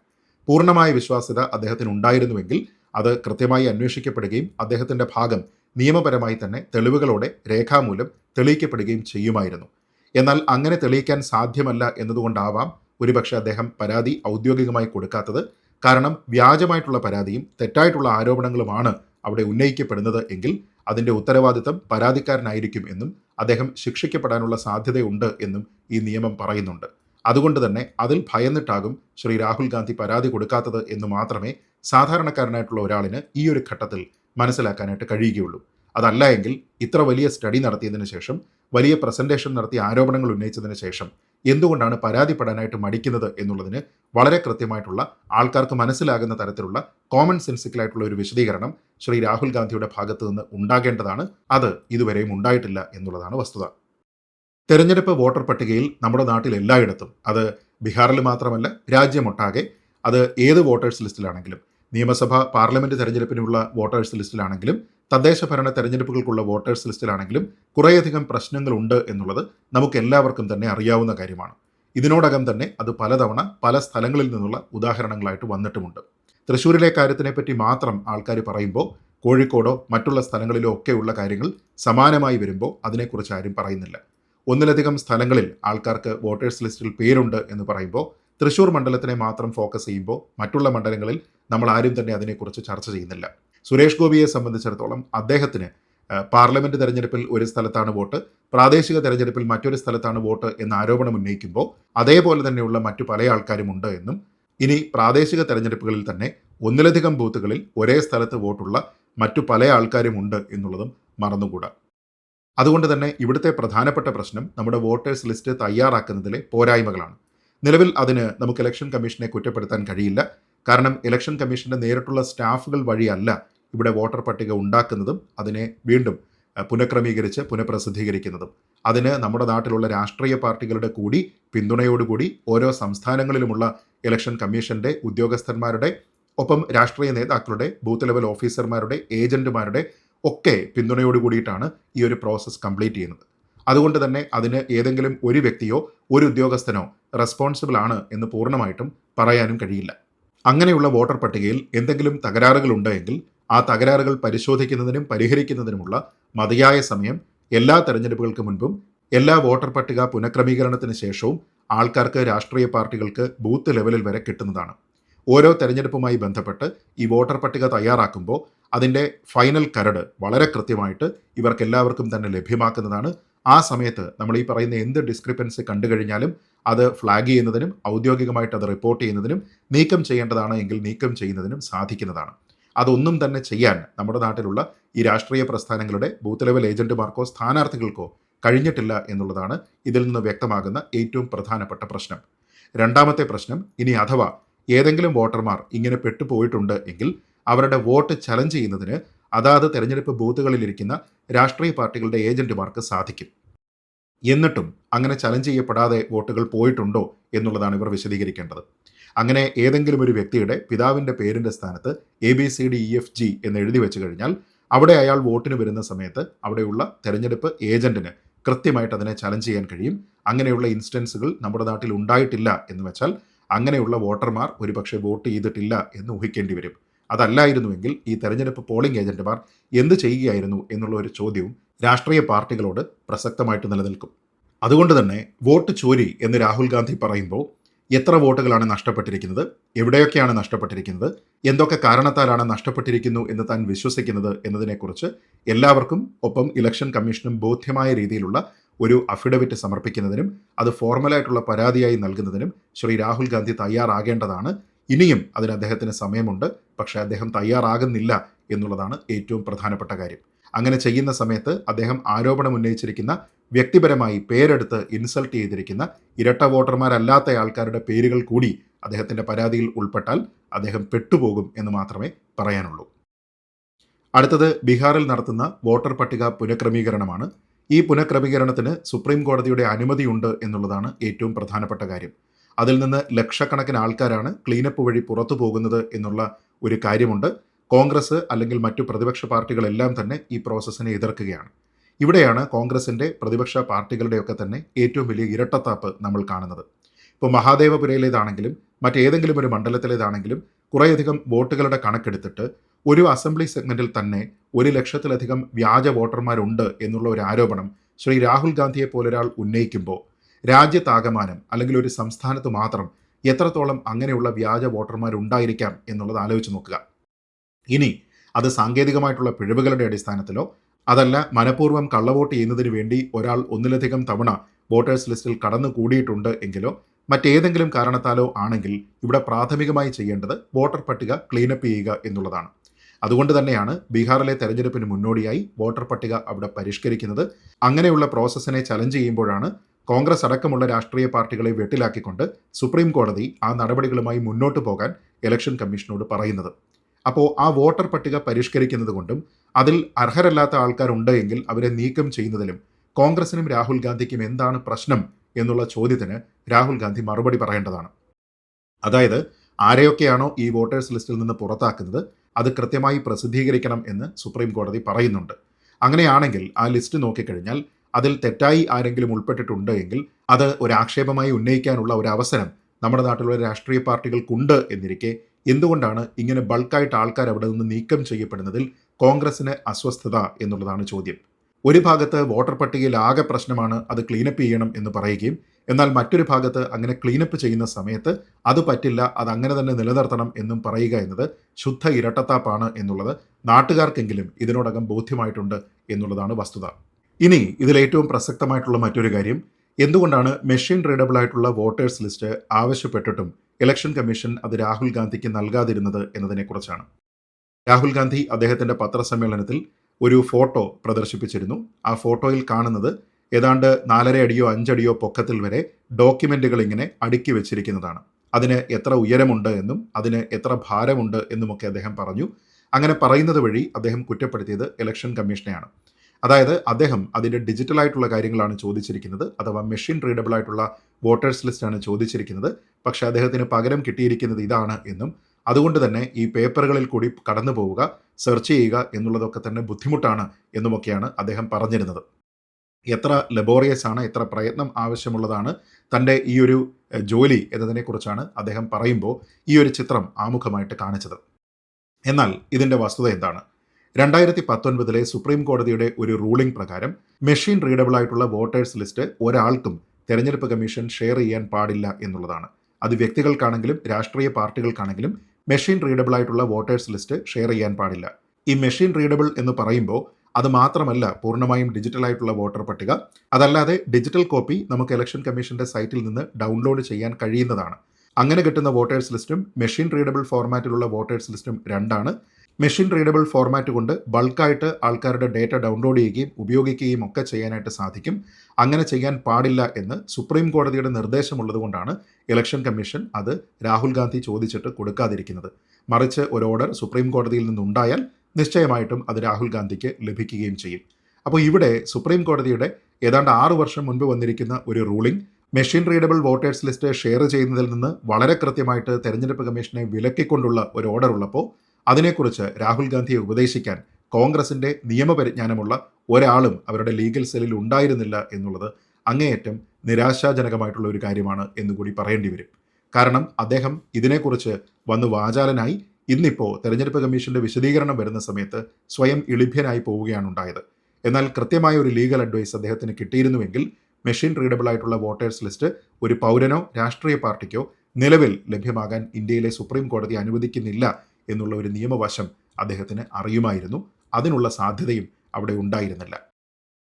പൂർണമായ വിശ്വാസ്യത അദ്ദേഹത്തിന് ഉണ്ടായിരുന്നുവെങ്കിൽ അത് കൃത്യമായി അന്വേഷിക്കപ്പെടുകയും അദ്ദേഹത്തിന്റെ ഭാഗം നിയമപരമായി തന്നെ തെളിവുകളോടെ രേഖാമൂലം തെളിയിക്കപ്പെടുകയും ചെയ്യുമായിരുന്നു. എന്നാൽ അങ്ങനെ തെളിയിക്കാൻ സാധ്യമല്ല എന്നതുകൊണ്ടാവാം ഒരുപക്ഷെ അദ്ദേഹം പരാതി ഔദ്യോഗികമായി കൊടുക്കാത്തത്. കാരണം വ്യാജമായിട്ടുള്ള പരാതിയും തെറ്റായിട്ടുള്ള ആരോപണങ്ങളുമാണ് അവിടെ ഉന്നയിക്കപ്പെടുന്നത് എങ്കിൽ അതിന്റെ ഉത്തരവാദിത്തം പരാതിക്കാരനായിരിക്കും എന്നും അദ്ദേഹം ശിക്ഷിക്കപ്പെടാനുള്ള സാധ്യതയുണ്ട് എന്നും ഈ നിയമം പറയുന്നുണ്ട്. അതുകൊണ്ട് തന്നെ അതിൽ ഭയന്നിട്ടാകും ശ്രീ രാഹുൽ ഗാന്ധി പരാതി കൊടുക്കാത്തത് എന്ന് മാത്രമേ സാധാരണക്കാരനായിട്ടുള്ള ഒരാളിന് ഈ ഒരു ഘട്ടത്തിൽ മനസ്സിലാക്കാനായിട്ട് കഴിയുകയുള്ളൂ. അതല്ല എങ്കിൽ ഇത്ര വലിയ സ്റ്റഡി നടത്തിയതിനു ശേഷം വലിയ പ്രസന്റേഷൻ നടത്തി ആരോപണങ്ങൾ ഉന്നയിച്ചതിന് ശേഷം എന്തുകൊണ്ടാണ് പരാതിപ്പെടാനായിട്ട് മടിക്കുന്നത് എന്നുള്ളതിന് വളരെ കൃത്യമായിട്ടുള്ള ആൾക്കാർക്ക് മനസ്സിലാകുന്ന തരത്തിലുള്ള കോമൺ സെൻസിക്കലായിട്ടുള്ള ഒരു വിശദീകരണം ശ്രീ രാഹുൽ ഗാന്ധിയുടെ ഭാഗത്തു നിന്ന് ഉണ്ടാകേണ്ടതാണ്. അത് ഇതുവരെയും ഉണ്ടായിട്ടില്ല എന്നുള്ളതാണ് വസ്തുത. തെരഞ്ഞെടുപ്പ് വോട്ടർ പട്ടികയിൽ നമ്മുടെ നാട്ടിൽ എല്ലായിടത്തും അത് ബീഹാറിൽ മാത്രമല്ല രാജ്യമൊട്ടാകെ അത് ഏത് വോട്ടേഴ്സ് ലിസ്റ്റിലാണെങ്കിലും നിയമസഭ പാർലമെന്റ് തെരഞ്ഞെടുപ്പിനുള്ള വോട്ടേഴ്സ് ലിസ്റ്റിലാണെങ്കിലും തദ്ദേശ ഭരണ തെരഞ്ഞെടുപ്പുകൾക്കുള്ള വോട്ടേഴ്സ് ലിസ്റ്റിലാണെങ്കിലും കുറേയധികം പ്രശ്നങ്ങളുണ്ട് എന്നുള്ളത് നമുക്ക് എല്ലാവർക്കും തന്നെ അറിയാവുന്ന കാര്യമാണ്. ഇതിനോടകം തന്നെ അത് പലതവണ പല സ്ഥലങ്ങളിൽ നിന്നുള്ള ഉദാഹരണങ്ങളായിട്ട് വന്നിട്ടുമുണ്ട്. തൃശ്ശൂരിലെ കാര്യത്തിനെപ്പറ്റി മാത്രം ആൾക്കാർ പറയുമ്പോൾ കോഴിക്കോടോ മറ്റുള്ള സ്ഥലങ്ങളിലോ ഒക്കെയുള്ള കാര്യങ്ങൾ സമാനമായി വരുമ്പോൾ അതിനെക്കുറിച്ച് ആരും പറയുന്നില്ല. ഒന്നിലധികം സ്ഥലങ്ങളിൽ ആൾക്കാർക്ക് വോട്ടേഴ്സ് ലിസ്റ്റിൽ പേരുണ്ട് എന്ന് പറയുമ്പോൾ തൃശ്ശൂർ മണ്ഡലത്തിനെ മാത്രം ഫോക്കസ് ചെയ്യുമ്പോൾ മറ്റുള്ള മണ്ഡലങ്ങളിൽ നമ്മൾ ആരും തന്നെ അതിനെക്കുറിച്ച് ചർച്ച ചെയ്യുന്നില്ല. സുരേഷ് ഗോപിയെ സംബന്ധിച്ചിടത്തോളം അദ്ദേഹത്തിന് പാർലമെന്റ് തെരഞ്ഞെടുപ്പിൽ ഒരു സ്ഥലത്താണ് വോട്ട് പ്രാദേശിക തെരഞ്ഞെടുപ്പിൽ മറ്റൊരു സ്ഥലത്താണ് വോട്ട് എന്ന ആരോപണം ഉന്നയിക്കുമ്പോൾ അതേപോലെ തന്നെയുള്ള മറ്റു പല ആൾക്കാരും ഉണ്ട് എന്നും ഇനി പ്രാദേശിക തെരഞ്ഞെടുപ്പുകളിൽ തന്നെ ഒന്നിലധികം ബൂത്തുകളിൽ ഒരേ സ്ഥലത്ത് വോട്ടുള്ള മറ്റു പല ആൾക്കാരും ഉണ്ട് എന്നുള്ളതും മറന്നുകൂടാ. അതുകൊണ്ട് തന്നെ ഇവിടുത്തെ പ്രധാനപ്പെട്ട പ്രശ്നം നമ്മുടെ വോട്ടേഴ്സ് ലിസ്റ്റ് തയ്യാറാക്കുന്നതിലെ പോരായ്മകളാണ്. നിലവിൽ അതിന് നമുക്ക് ഇലക്ഷൻ കമ്മീഷനെ കുറ്റപ്പെടുത്താൻ കഴിയില്ല. കാരണം ഇലക്ഷൻ കമ്മീഷന്റെ നേരിട്ടുള്ള സ്റ്റാഫുകൾ വഴിയല്ല ഇവിടെ വോട്ടർ പട്ടിക ഉണ്ടാക്കുന്നതും അതിനെ വീണ്ടും പുനഃക്രമീകരിച്ച് പുനഃപ്രസിദ്ധീകരിക്കുന്നതും. അതിന് നമ്മുടെ നാട്ടിലുള്ള രാഷ്ട്രീയ പാർട്ടികളുടെ കൂടി പിന്തുണയോടുകൂടി ഓരോ സംസ്ഥാനങ്ങളിലുമുള്ള ഇലക്ഷൻ കമ്മീഷന്റെ ഉദ്യോഗസ്ഥന്മാരുടെ ഒപ്പം രാഷ്ട്രീയ നേതാക്കളുടെ ബൂത്ത് ലെവൽ ഓഫീസർമാരുടെ ഏജന്റുമാരുടെ ഒക്കെ പിന്തുണയോടുകൂടിയിട്ടാണ് ഈ ഒരു പ്രോസസ്സ് കംപ്ലീറ്റ് ചെയ്യുന്നത്. അതുകൊണ്ട് തന്നെ അതിന് ഏതെങ്കിലും ഒരു വ്യക്തിയോ ഒരു ഉദ്യോഗസ്ഥനോ റെസ്പോൺസിബിൾ ആണ് എന്ന് പൂർണമായിട്ടും പറയാനും കഴിയില്ല. അങ്ങനെയുള്ള വോട്ടർ പട്ടികയിൽ എന്തെങ്കിലും തകരാറുകൾ ഉണ്ടെങ്കിൽ ആ തകരാറുകൾ പരിശോധിക്കുന്നതിനും പരിഹരിക്കുന്നതിനുമുള്ള മതിയായ സമയം എല്ലാ തെരഞ്ഞെടുപ്പുകൾക്ക് മുൻപും എല്ലാ വോട്ടർ പട്ടിക പുനഃക്രമീകരണത്തിന് ശേഷവും ആൾക്കാർക്ക് രാഷ്ട്രീയ പാർട്ടികൾക്ക് ബൂത്ത് ലെവലിൽ വരെ കിട്ടുന്നതാണ്. ഓരോ തെരഞ്ഞെടുപ്പുമായി ബന്ധപ്പെട്ട് ഈ വോട്ടർ പട്ടിക തയ്യാറാക്കുമ്പോൾ അതിന്റെ ഫൈനൽ കരട് വളരെ കൃത്യമായിട്ട് ഇവർക്ക് എല്ലാവർക്കും തന്നെ ലഭ്യമാക്കുന്നതാണ്. ആ സമയത്ത് നമ്മൾ ഈ പറയുന്ന എന്ത് ഡിസ്ക്രിപ്പൻസി കണ്ടു കഴിഞ്ഞാലും അത് ഫ്ലാഗ് ചെയ്യുന്നതിനും ഔദ്യോഗികമായിട്ട് അത് റിപ്പോർട്ട് ചെയ്യുന്നതിനും നീക്കം ചെയ്യേണ്ടതാണ് എങ്കിൽ നീക്കം ചെയ്യുന്നതിനും സാധിക്കുന്നതാണ്. അതൊന്നും തന്നെ ചെയ്യാൻ നമ്മുടെ നാട്ടിലുള്ള ഈ രാഷ്ട്രീയ പ്രസ്ഥാനങ്ങളുടെ ബൂത്ത് ലെവൽ ഏജന്റുമാർക്കോ സ്ഥാനാർത്ഥികൾക്കോ കഴിഞ്ഞിട്ടില്ല എന്നുള്ളതാണ് ഇതിൽ നിന്ന് വ്യക്തമാകുന്ന ഏറ്റവും പ്രധാനപ്പെട്ട പ്രശ്നം. രണ്ടാമത്തെ പ്രശ്നം ഇനി അഥവാ ഏതെങ്കിലും വോട്ടർമാർ ഇങ്ങനെ പെട്ടുപോയിട്ടുണ്ട് എങ്കിൽ അവരുടെ വോട്ട് ചലഞ്ച് ചെയ്യുന്നതിന് അതാത് തെരഞ്ഞെടുപ്പ് ബൂത്തുകളിലിരിക്കുന്ന രാഷ്ട്രീയ പാർട്ടികളുടെ ഏജന്റുമാർക്ക് സാധിക്കും. എന്നിട്ടും അങ്ങനെ ചലഞ്ച് ചെയ്യപ്പെടാതെ വോട്ടുകൾ പോയിട്ടുണ്ടോ എന്നുള്ളതാണ് ഇവർ വിശദീകരിക്കേണ്ടത്. അങ്ങനെ ഏതെങ്കിലും ഒരു വ്യക്തിയുടെ പിതാവിന്റെ പേരിന്റെ സ്ഥാനത്ത് A B C D E F G എന്ന് എഴുതി വെച്ച് കഴിഞ്ഞാൽ അവിടെ അയാൾ വോട്ടിന് വരുന്ന സമയത്ത് അവിടെയുള്ള തെരഞ്ഞെടുപ്പ് ഏജന്റിന് കൃത്യമായിട്ട് അതിനെ ചലഞ്ച് ചെയ്യാൻ കഴിയും. അങ്ങനെയുള്ള ഇൻസ്റ്റൻസുകൾ നമ്മുടെ നാട്ടിൽ ഉണ്ടായിട്ടില്ല എന്ന് വെച്ചാൽ അങ്ങനെയുള്ള വോട്ടർമാർ ഒരുപക്ഷെ വോട്ട് ചെയ്തിട്ടില്ല എന്ന് ഊഹിക്കേണ്ടി വരും. അതല്ലായിരുന്നുവെങ്കിൽ ഈ തെരഞ്ഞെടുപ്പ് പോളിംഗ് ഏജന്റുമാർ എന്ത് ചെയ്യുകയായിരുന്നു എന്നുള്ള ഒരു ചോദ്യവും രാഷ്ട്രീയ പാർട്ടികളോട് പ്രസക്തമായിട്ട് നിലനിൽക്കും. അതുകൊണ്ട് തന്നെ വോട്ട് ചോരി എന്ന് രാഹുൽ ഗാന്ധി പറയുമ്പോൾ എത്ര വോട്ടുകളാണ് നഷ്ടപ്പെട്ടിരിക്കുന്നത് എവിടെയൊക്കെയാണ് നഷ്ടപ്പെട്ടിരിക്കുന്നത് എന്തൊക്കെ കാരണത്താലാണ് നഷ്ടപ്പെട്ടിരിക്കുന്നു എന്ന് താൻ വിശ്വസിക്കുന്നത് എന്നതിനെക്കുറിച്ച് എല്ലാവർക്കും ഒപ്പം ഇലക്ഷൻ കമ്മീഷനും ബോധ്യമായ രീതിയിലുള്ള ഒരു അഫിഡവിറ്റ് സമർപ്പിക്കുന്നതിനും അത് ഫോർമലായിട്ടുള്ള പരാതിയായി നൽകുന്നതിനും ശ്രീ രാഹുൽ ഗാന്ധി തയ്യാറാകേണ്ടതാണ്. ഇനിയും അതിന് അദ്ദേഹത്തിന് സമയമുണ്ട്. പക്ഷേ അദ്ദേഹം തയ്യാറാകുന്നില്ല എന്നുള്ളതാണ് ഏറ്റവും പ്രധാനപ്പെട്ട കാര്യം. അങ്ങനെ ചെയ്യുന്ന സമയത്ത് അദ്ദേഹം ആരോപണം ഉന്നയിച്ചിരിക്കുന്ന വ്യക്തിപരമായി പേരെടുത്ത് ഇൻസൾട്ട് ചെയ്തിരിക്കുന്ന ഇരട്ട വോട്ടർമാരല്ലാത്ത ആൾക്കാരുടെ പേരുകൾ കൂടി അദ്ദേഹത്തിന്റെ പരാതിയിൽ ഉൾപ്പെട്ടാൽ അദ്ദേഹം പെട്ടുപോകും എന്ന് മാത്രമേ പറയാനുള്ളൂ. അടുത്തത് ബീഹാറിൽ നടത്തുന്ന വോട്ടർ പട്ടിക പുനഃക്രമീകരണമാണ്. ഈ പുനഃക്രമീകരണത്തിന് സുപ്രീം കോടതിയുടെ അനുമതിയുണ്ട് എന്നുള്ളതാണ് ഏറ്റവും പ്രധാനപ്പെട്ട കാര്യം. അതിൽ നിന്ന് ലക്ഷക്കണക്കിന് ആൾക്കാരാണ് ക്ലീനപ്പ് വഴി പുറത്തു പോകുന്നത് എന്നുള്ള ഒരു കാര്യമുണ്ട്. കോൺഗ്രസ് അല്ലെങ്കിൽ മറ്റു പ്രതിപക്ഷ പാർട്ടികളെല്ലാം തന്നെ ഈ പ്രോസസ്സിനെ എതിർക്കുകയാണ്. ഇവിടെയാണ് കോൺഗ്രസിന്റെ പ്രതിപക്ഷ പാർട്ടികളുടെയൊക്കെ തന്നെ ഏറ്റവും വലിയ ഇരട്ടത്താപ്പ് നമ്മൾ കാണുന്നത്. ഇപ്പോൾ മഹാദേവപുരയിലേതാണെങ്കിലും മറ്റേതെങ്കിലും ഒരു മണ്ഡലത്തിലേതാണെങ്കിലും കുറേയധികം വോട്ടുകളുടെ കണക്കെടുത്തിട്ട് ഒരു അസംബ്ലി സെഗ്മെന്റിൽ തന്നെ ഒരു ലക്ഷത്തിലധികം വ്യാജ വോട്ടർമാരുണ്ട് എന്നുള്ള ഒരു ആരോപണം ശ്രീ രാഹുൽ ഗാന്ധിയെ പോലൊരാൾ ഉന്നയിക്കുമ്പോൾ രാജ്യത്താകമാനം അല്ലെങ്കിൽ ഒരു സംസ്ഥാനത്ത് മാത്രം എത്രത്തോളം അങ്ങനെയുള്ള വ്യാജ വോട്ടർമാർ ഉണ്ടായിരിക്കാം എന്നുള്ളത് ആലോചിച്ച് നോക്കുക. ഇനി അത് സാങ്കേതികമായിട്ടുള്ള പിഴവുകളുടെ അടിസ്ഥാനത്തിലോ അതല്ല മനഃപൂർവം കള്ളവോട്ട് ചെയ്യുന്നതിന് വേണ്ടി ഒരാൾ ഒന്നിലധികം തവണ വോട്ടേഴ്സ് ലിസ്റ്റിൽ കടന്നു കൂടിയിട്ടുണ്ട് എങ്കിലോ മറ്റേതെങ്കിലും കാരണത്താലോ ആണെങ്കിൽ ഇവിടെ പ്രാഥമികമായി ചെയ്യേണ്ടത് വോട്ടർ പട്ടിക ക്ലീനപ്പ് ചെയ്യുക എന്നുള്ളതാണ്. അതുകൊണ്ട് തന്നെയാണ് ബീഹാറിലെ തെരഞ്ഞെടുപ്പിന് മുന്നോടിയായി വോട്ടർ പട്ടിക അവിടെ പരിഷ്കരിക്കുന്നത്. അങ്ങനെയുള്ള പ്രോസസ്സിനെ ചലഞ്ച് ചെയ്യുമ്പോഴാണ് കോൺഗ്രസ് അടക്കമുള്ള രാഷ്ട്രീയ പാർട്ടികളെ വെട്ടിലാക്കിക്കൊണ്ട് സുപ്രീം കോടതി ആ നടപടികളുമായി മുന്നോട്ട് പോകാൻ ഇലക്ഷൻ കമ്മീഷനോട് പറയുന്നത്. അപ്പോൾ ആ വോട്ടർ പട്ടിക പരിഷ്കരിക്കുന്നത് കൊണ്ടും അതിൽ അർഹരല്ലാത്ത ആൾക്കാരുണ്ട് എങ്കിൽ അവരെ നീക്കം ചെയ്യുന്നതിലും കോൺഗ്രസിനും രാഹുൽ ഗാന്ധിക്കും എന്താണ് പ്രശ്നം എന്നുള്ള ചോദ്യത്തിന് രാഹുൽ ഗാന്ധി മറുപടി പറയേണ്ടതാണ്. അതായത് ആരെയൊക്കെയാണോ ഈ വോട്ടേഴ്സ് ലിസ്റ്റിൽ നിന്ന് പുറത്താക്കുന്നത് അത് കൃത്യമായി പ്രസിദ്ധീകരിക്കണം എന്ന് സുപ്രീം കോടതി പറയുന്നുണ്ട്. അങ്ങനെയാണെങ്കിൽ ആ ലിസ്റ്റ് നോക്കിക്കഴിഞ്ഞാൽ അതിൽ തെറ്റായി ആരെങ്കിലും ഉൾപ്പെട്ടിട്ടുണ്ട് എങ്കിൽ അത് ഒരു ആക്ഷേപമായി ഉന്നയിക്കാനുള്ള ഒരു അവസരം നമ്മുടെ നാട്ടിലുള്ള രാഷ്ട്രീയ പാർട്ടികൾക്കുണ്ട് എന്നിരിക്കെ. എന്തുകൊണ്ടാണ് ഇങ്ങനെ ബൾക്കായിട്ട് ആൾക്കാർ അവിടെ നിന്ന് നീക്കം ചെയ്യപ്പെടുന്നതിൽ കോൺഗ്രസിന് അസ്വസ്ഥത എന്നുള്ളതാണ് ചോദ്യം. ഒരു ഭാഗത്ത് വോട്ടർ പട്ടികയിൽ ആകെ പ്രശ്നമാണ് അത് ക്ലീനപ്പ് ചെയ്യണം എന്ന് പറയുകയും എന്നാൽ മറ്റൊരു ഭാഗത്ത് അങ്ങനെ ക്ലീനപ്പ് ചെയ്യുന്ന സമയത്ത് അത് പറ്റില്ല അത് അങ്ങനെ തന്നെ നിലനിർത്തണം എന്നും പറയുക എന്നത് ശുദ്ധ ഇരട്ടത്താപ്പാണ് എന്നുള്ളത് നാട്ടുകാർക്കെങ്കിലും ഇതിനോടകം ബോധ്യമായിട്ടുണ്ട് എന്നുള്ളതാണ് വസ്തുത. ഇനി ഇതിൽ ഏറ്റവും പ്രസക്തമായിട്ടുള്ള മറ്റൊരു കാര്യം എന്തുകൊണ്ടാണ് മെഷീൻ റീഡബിൾ ആയിട്ടുള്ള വോട്ടേഴ്സ് ലിസ്റ്റ് ആവശ്യപ്പെട്ടിട്ടും ഇലക്ഷൻ കമ്മീഷൻ അത് രാഹുൽ ഗാന്ധിക്ക് നൽകാതിരുന്നത് എന്നതിനെക്കുറിച്ചാണ്. രാഹുൽ ഗാന്ധി അദ്ദേഹത്തിന്റെ പത്രസമ്മേളനത്തിൽ ഒരു ഫോട്ടോ പ്രദർശിപ്പിച്ചിരുന്നു. ആ ഫോട്ടോയിൽ കാണുന്നത് ഏതാണ്ട് നാലര അടിയോ അഞ്ചടിയോ പൊക്കത്തിൽ വരെ ഡോക്യുമെന്റുകൾ ഇങ്ങനെ അടുക്കി വെച്ചിരിക്കുന്നതാണ്. അതിന് എത്ര ഉയരമുണ്ട് എന്നും അതിന് എത്ര ഭാരമുണ്ട് എന്നുമൊക്കെ അദ്ദേഹം പറഞ്ഞു. അങ്ങനെ പറയുന്നത് വഴി അദ്ദേഹം കുറ്റപ്പെടുത്തിയത് ഇലക്ഷൻ കമ്മീഷനെയാണ്. അതായത് അദ്ദേഹം അതിന്റെ ഡിജിറ്റൽ ആയിട്ടുള്ള കാര്യങ്ങളാണ് ചോദിച്ചിരിക്കുന്നത് അഥവാ മെഷീൻ റീഡബിൾ ആയിട്ടുള്ള വോട്ടേഴ്സ് ലിസ്റ്റാണ് ചോദിച്ചിരിക്കുന്നത്. പക്ഷേ അദ്ദേഹത്തിന് പകരം കിട്ടിയിരിക്കുന്നത് ഇതാണ് എന്നും അതുകൊണ്ട് തന്നെ ഈ പേപ്പറുകളിൽ കൂടി കടന്നു പോവുക സെർച്ച് ചെയ്യുക എന്നുള്ളതൊക്കെ തന്നെ ബുദ്ധിമുട്ടാണ് എന്നുമൊക്കെയാണ് അദ്ദേഹം പറഞ്ഞിരുന്നത്. എത്ര ലബോറിയസ് ആണ് എത്ര പ്രയത്നം ആവശ്യമുള്ളതാണ് തന്റെ ഈ ഒരു ജോലി എന്നതിനെക്കുറിച്ചാണ് അദ്ദേഹം പറയുമ്പോൾ ഈ ഒരു ചിത്രം ആമുഖമായിട്ട് കാണിച്ചത്. എന്നാൽ ഇതിന്റെ വസ്തുത എന്താണ്? രണ്ടായിരത്തി പത്തൊൻപതിലെ സുപ്രീം കോടതിയുടെ ഒരു റൂളിംഗ് പ്രകാരം മെഷീൻ റീഡബിൾ ആയിട്ടുള്ള വോട്ടേഴ്സ് ലിസ്റ്റ് ഒരാൾക്കും തെരഞ്ഞെടുപ്പ് കമ്മീഷൻ ഷെയർ ചെയ്യാൻ പാടില്ല എന്നുള്ളതാണ്. അത് വ്യക്തികൾക്കാണെങ്കിലും രാഷ്ട്രീയ പാർട്ടികൾക്കാണെങ്കിലും മെഷീൻ റീഡബിൾ ആയിട്ടുള്ള വോട്ടേഴ്സ് ലിസ്റ്റ് ഷെയർ ചെയ്യാൻ പാടില്ല. ഈ മെഷീൻ റീഡബിൾ എന്ന് പറയുമ്പോൾ അത് മാത്രമല്ല പൂർണമായും ഡിജിറ്റൽ ആയിട്ടുള്ള വോട്ടർ പട്ടിക അതല്ലാതെ ഡിജിറ്റൽ കോപ്പി നമുക്ക് ഇലക്ഷൻ കമ്മീഷന്റെ സൈറ്റിൽ നിന്ന് ഡൗൺലോഡ് ചെയ്യാൻ കഴിയുന്നതാണ്. അങ്ങനെ കിട്ടുന്ന വോട്ടേഴ്സ് ലിസ്റ്റും മെഷീൻ റീഡബിൾ ഫോർമാറ്റിലുള്ള വോട്ടേഴ്സ് ലിസ്റ്റും രണ്ടാണ്. മെഷീൻ റീഡബിൾ ഫോർമാറ്റ് കൊണ്ട് ബൾക്കായിട്ട് ആൾക്കാരുടെ ഡേറ്റ ഡൗൺലോഡ് ചെയ്യുകയും ഉപയോഗിക്കുകയും ഒക്കെ ചെയ്യാനായിട്ട് സാധിക്കും. അങ്ങനെ ചെയ്യാൻ പാടില്ല എന്ന് സുപ്രീം കോടതിയുടെ നിർദ്ദേശമുള്ളതുകൊണ്ടാണ് ഇലക്ഷൻ കമ്മീഷൻ അത് രാഹുൽ ഗാന്ധി ചോദിച്ചിട്ട് കൊടുക്കാതിരിക്കുന്നത്. മറിച്ച് ഒരു ഓർഡർ സുപ്രീം കോടതിയിൽ നിന്നുണ്ടായാൽ നിശ്ചയമായിട്ടും അത് രാഹുൽ ഗാന്ധിക്ക് ലഭിക്കുകയും ചെയ്യും. അപ്പോൾ ഇവിടെ സുപ്രീം കോടതിയുടെ ഏതാണ്ട് ആറു വർഷം മുൻപ് വന്നിരിക്കുന്ന ഒരു ruling machine readable voters list share ചെയ്യുന്നതിൽ നിന്ന് വളരെ കൃത്യമായിട്ട് തെരഞ്ഞെടുപ്പ് കമ്മീഷനെ വിലക്കിക്കൊണ്ടുള്ള ഒരു ഓർഡർ ഉള്ളപ്പോൾ അതിനെക്കുറിച്ച് രാഹുൽ ഗാന്ധിയെ ഉപദേശിക്കാൻ കോൺഗ്രസിന്റെ നിയമപരിജ്ഞാനമുള്ള ഒരാളും അവരുടെ ലീഗൽ സെല്ലിൽ ഉണ്ടായിരുന്നില്ല എന്നുള്ളത് അങ്ങേയറ്റം നിരാശാജനകമായിട്ടുള്ള ഒരു കാര്യമാണ് എന്നുകൂടി പറയേണ്ടി വരും. കാരണം അദ്ദേഹം ഇതിനെക്കുറിച്ച് വന്ന് വാചാലനായി ഇന്നിപ്പോൾ തെരഞ്ഞെടുപ്പ് കമ്മീഷന്റെ വിശദീകരണം വരുന്ന സമയത്ത് സ്വയം ഇളിഭ്യനായി പോവുകയാണ് ഉണ്ടായത്. എന്നാൽ കൃത്യമായ ഒരു ലീഗൽ അഡ്വൈസ് അദ്ദേഹത്തിന് കിട്ടിയിരുന്നുവെങ്കിൽ മെഷീൻ റീഡബിൾ ആയിട്ടുള്ള വോട്ടേഴ്സ് ലിസ്റ്റ് ഒരു പൗരനോ രാഷ്ട്രീയ പാർട്ടിക്കോ നിലവിൽ ലഭ്യമാകാൻ ഇന്ത്യയിലെ സുപ്രീം കോടതി അനുവദിക്കുന്നില്ല എന്നുള്ള ഒരു നിയമവശം അദ്ദേഹത്തിന് അറിയുമായിരുന്നു. അതിനുള്ള സാധ്യതയും അവിടെ ഉണ്ടായിരുന്നില്ല.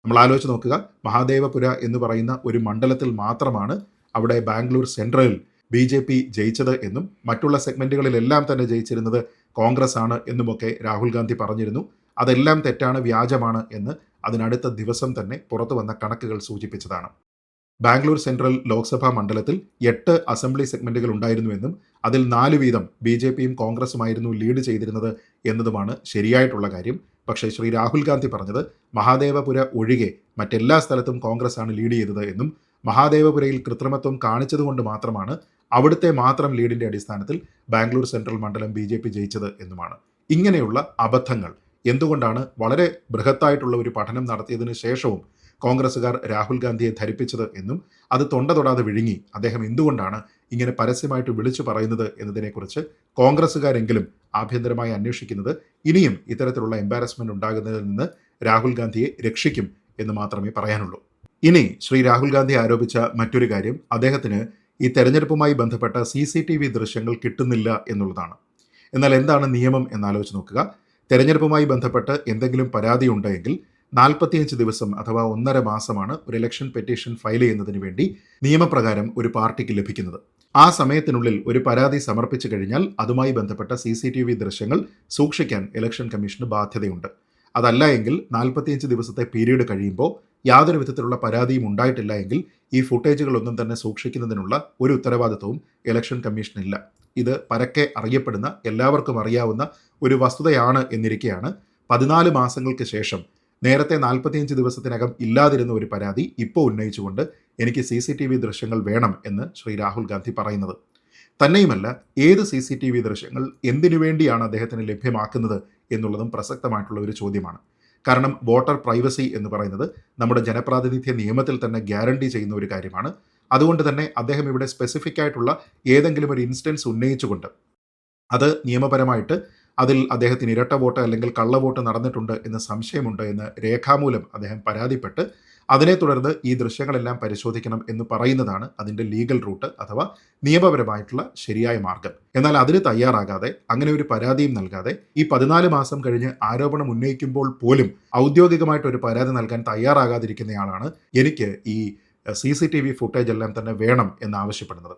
നമ്മൾ ആലോചിച്ച് നോക്കുക മഹാദേവപുര എന്ന് പറയുന്ന ഒരു മണ്ഡലത്തിൽ മാത്രമാണ് അവിടെ ബാംഗ്ലൂർ സെൻട്രലിൽ ബി ജെ പി ജയിച്ചത് എന്നും മറ്റുള്ള സെഗ്മെന്റുകളിലെല്ലാം തന്നെ ജയിച്ചിരുന്നത് കോൺഗ്രസ് ആണ് എന്നുമൊക്കെ രാഹുൽ ഗാന്ധി പറഞ്ഞിരുന്നു. അതെല്ലാം തെറ്റാണ് വ്യാജമാണ് എന്ന് അതിനടുത്ത ദിവസം തന്നെ പുറത്തു വന്ന കണക്കുകൾ സൂചിപ്പിച്ചതാണ്. ബാംഗ്ലൂർ സെൻട്രൽ ലോക്സഭാ മണ്ഡലത്തിൽ എട്ട് അസംബ്ലി സെഗ്മെന്റുകൾ ഉണ്ടായിരുന്നുവെന്നും അതിൽ നാല് വീതം ബി ജെ പിയും കോൺഗ്രസുമായിരുന്നു ലീഡ് ചെയ്തിരുന്നത് എന്നതുമാണ് ശരിയായിട്ടുള്ള കാര്യം. പക്ഷേ ശ്രീ രാഹുൽ ഗാന്ധി പറഞ്ഞത് മഹാദേവപുര ഒഴികെ മറ്റെല്ലാ സ്ഥലത്തും കോൺഗ്രസ് ആണ് ലീഡ് ചെയ്തത് എന്നും മഹാദേവപുരയിൽ കൃത്രിമത്വം കാണിച്ചതുകൊണ്ട് മാത്രമാണ് അവിടുത്തെ മാത്രം ലീഡിന്റെ അടിസ്ഥാനത്തിൽ ബാംഗ്ലൂർ സെൻട്രൽ മണ്ഡലം ബി ജെ പി ജയിച്ചത് എന്നുമാണ്. ഇങ്ങനെയുള്ള അബദ്ധങ്ങൾ എന്തുകൊണ്ടാണ് വളരെ ബൃഹത്തായിട്ടുള്ള ഒരു പഠനം നടത്തിയതിനു ശേഷവും കോൺഗ്രസ്സുകാർ രാഹുൽ ഗാന്ധിയെ ധരിപ്പിച്ചത് എന്നും അത് തൊണ്ട തൊടാതെ വിഴുങ്ങി. അദ്ദേഹം എന്തുകൊണ്ടാണ് ഇങ്ങനെ പരസ്യമായിട്ട് വിളിച്ചു പറയുന്നത് എന്നതിനെക്കുറിച്ച് കോൺഗ്രസ്സുകാരെങ്കിലും ആഭ്യന്തരമായി അന്വേഷിക്കുന്നത് ഇനിയും ഇത്തരത്തിലുള്ള എംബാരസ്മെന്റ് ഉണ്ടാകുന്നതിൽ നിന്ന് രാഹുൽ ഗാന്ധിയെ രക്ഷിക്കും എന്ന് മാത്രമേ പറയാനുള്ളൂ. ഇനി ശ്രീ രാഹുൽ ഗാന്ധി ആരോപിച്ച മറ്റൊരു കാര്യം അദ്ദേഹത്തിന് ഈ തെരഞ്ഞെടുപ്പുമായി ബന്ധപ്പെട്ട സി സി ടി വി ദൃശ്യങ്ങൾ കിട്ടുന്നില്ല എന്നുള്ളതാണ്. എന്നാൽ എന്താണ് നിയമം എന്നാലോചിച്ച് നോക്കുക. തെരഞ്ഞെടുപ്പുമായി ബന്ധപ്പെട്ട് എന്തെങ്കിലും പരാതി ഉണ്ടെങ്കിൽ നാൽപ്പത്തിയഞ്ച് ദിവസം അഥവാ ഒന്നര മാസമാണ് ഒരു ഇലക്ഷൻ പെറ്റീഷൻ ഫയൽ ചെയ്യുന്നതിന് വേണ്ടി നിയമപ്രകാരം ഒരു പാർട്ടിക്ക് ലഭിക്കുന്നത്. ആ സമയത്തിനുള്ളിൽ ഒരു പരാതി സമർപ്പിച്ചു കഴിഞ്ഞാൽ അതുമായി ബന്ധപ്പെട്ട സി സി ടി വി ദൃശ്യങ്ങൾ സൂക്ഷിക്കാൻ ഇലക്ഷൻ കമ്മീഷന് ബാധ്യതയുണ്ട്. അതല്ല എങ്കിൽ നാൽപ്പത്തിയഞ്ച് ദിവസത്തെ പീരീഡ് കഴിയുമ്പോൾ യാതൊരു വിധത്തിലുള്ള പരാതിയും ഉണ്ടായിട്ടില്ല എങ്കിൽ ഈ ഫുട്ടേജുകളൊന്നും തന്നെ സൂക്ഷിക്കുന്നതിനുള്ള ഒരു ഉത്തരവാദിത്വവും ഇലക്ഷൻ കമ്മീഷനില്ല ഇത് പരക്കെ അറിയപ്പെടുന്ന എല്ലാവർക്കും അറിയാവുന്ന ഒരു വസ്തുതയാണ് എന്നിരിക്കെയാണ് പതിനാല് മാസങ്ങൾക്ക് ശേഷം നേരത്തെ നാൽപ്പത്തിയഞ്ച് ദിവസത്തിനകം ഇല്ലാതിരുന്ന ഒരു പരാതി ഇപ്പോൾ ഉന്നയിച്ചുകൊണ്ട് എനിക്ക് സി സി ടി വി ദൃശ്യങ്ങൾ വേണം എന്ന് ശ്രീ രാഹുൽ ഗാന്ധി പറയുന്നത്. തന്നെയുമല്ല ഏത് സി സി ടി വി ദൃശ്യങ്ങൾ എന്തിനു വേണ്ടിയാണ് അദ്ദേഹത്തിന് ലഭ്യമാക്കുന്നത് എന്നുള്ളതും പ്രസക്തമായിട്ടുള്ള ഒരു ചോദ്യമാണ്. കാരണം വോട്ടർ പ്രൈവസി എന്ന് പറയുന്നത് നമ്മുടെ ജനപ്രാതിനിധ്യ നിയമത്തിൽ തന്നെ ഗ്യാരണ്ടി ചെയ്യുന്ന ഒരു കാര്യമാണ്. അതുകൊണ്ട് തന്നെ അദ്ദേഹം ഇവിടെ സ്പെസിഫിക് ആയിട്ടുള്ള ഏതെങ്കിലും ഒരു ഇൻസ്റ്റൻസ് ഉന്നയിച്ചുകൊണ്ട് അത് നിയമപരമായിട്ട് അതിൽ അദ്ദേഹത്തിന് ഇരട്ട വോട്ട് അല്ലെങ്കിൽ കള്ള വോട്ട് നടന്നിട്ടുണ്ട് എന്ന് സംശയമുണ്ട് എന്ന് രേഖാമൂലം അദ്ദേഹം പരാതിപ്പെട്ട് അതിനെ തുടർന്ന് ഈ ദൃശ്യങ്ങളെല്ലാം പരിശോധിക്കണം എന്ന് പറയുന്നതാണ് അതിന്റെ ലീഗൽ റൂട്ട് അഥവാ നിയമപരമായിട്ടുള്ള ശരിയായ മാർഗം. എന്നാൽ അതിന് തയ്യാറാകാതെ അങ്ങനെ ഒരു പരാതിയും നൽകാതെ ഈ പതിനാല് മാസം കഴിഞ്ഞ് ആരോപണം ഉന്നയിക്കുമ്പോൾ പോലും ഔദ്യോഗികമായിട്ട് ഒരു പരാതി നൽകാൻ തയ്യാറാകാതിരിക്കുന്നയാളാണ് എനിക്ക് ഈ C C T V footage എല്ലാം തന്നെ വേണം എന്നാവശ്യപ്പെടുന്നത്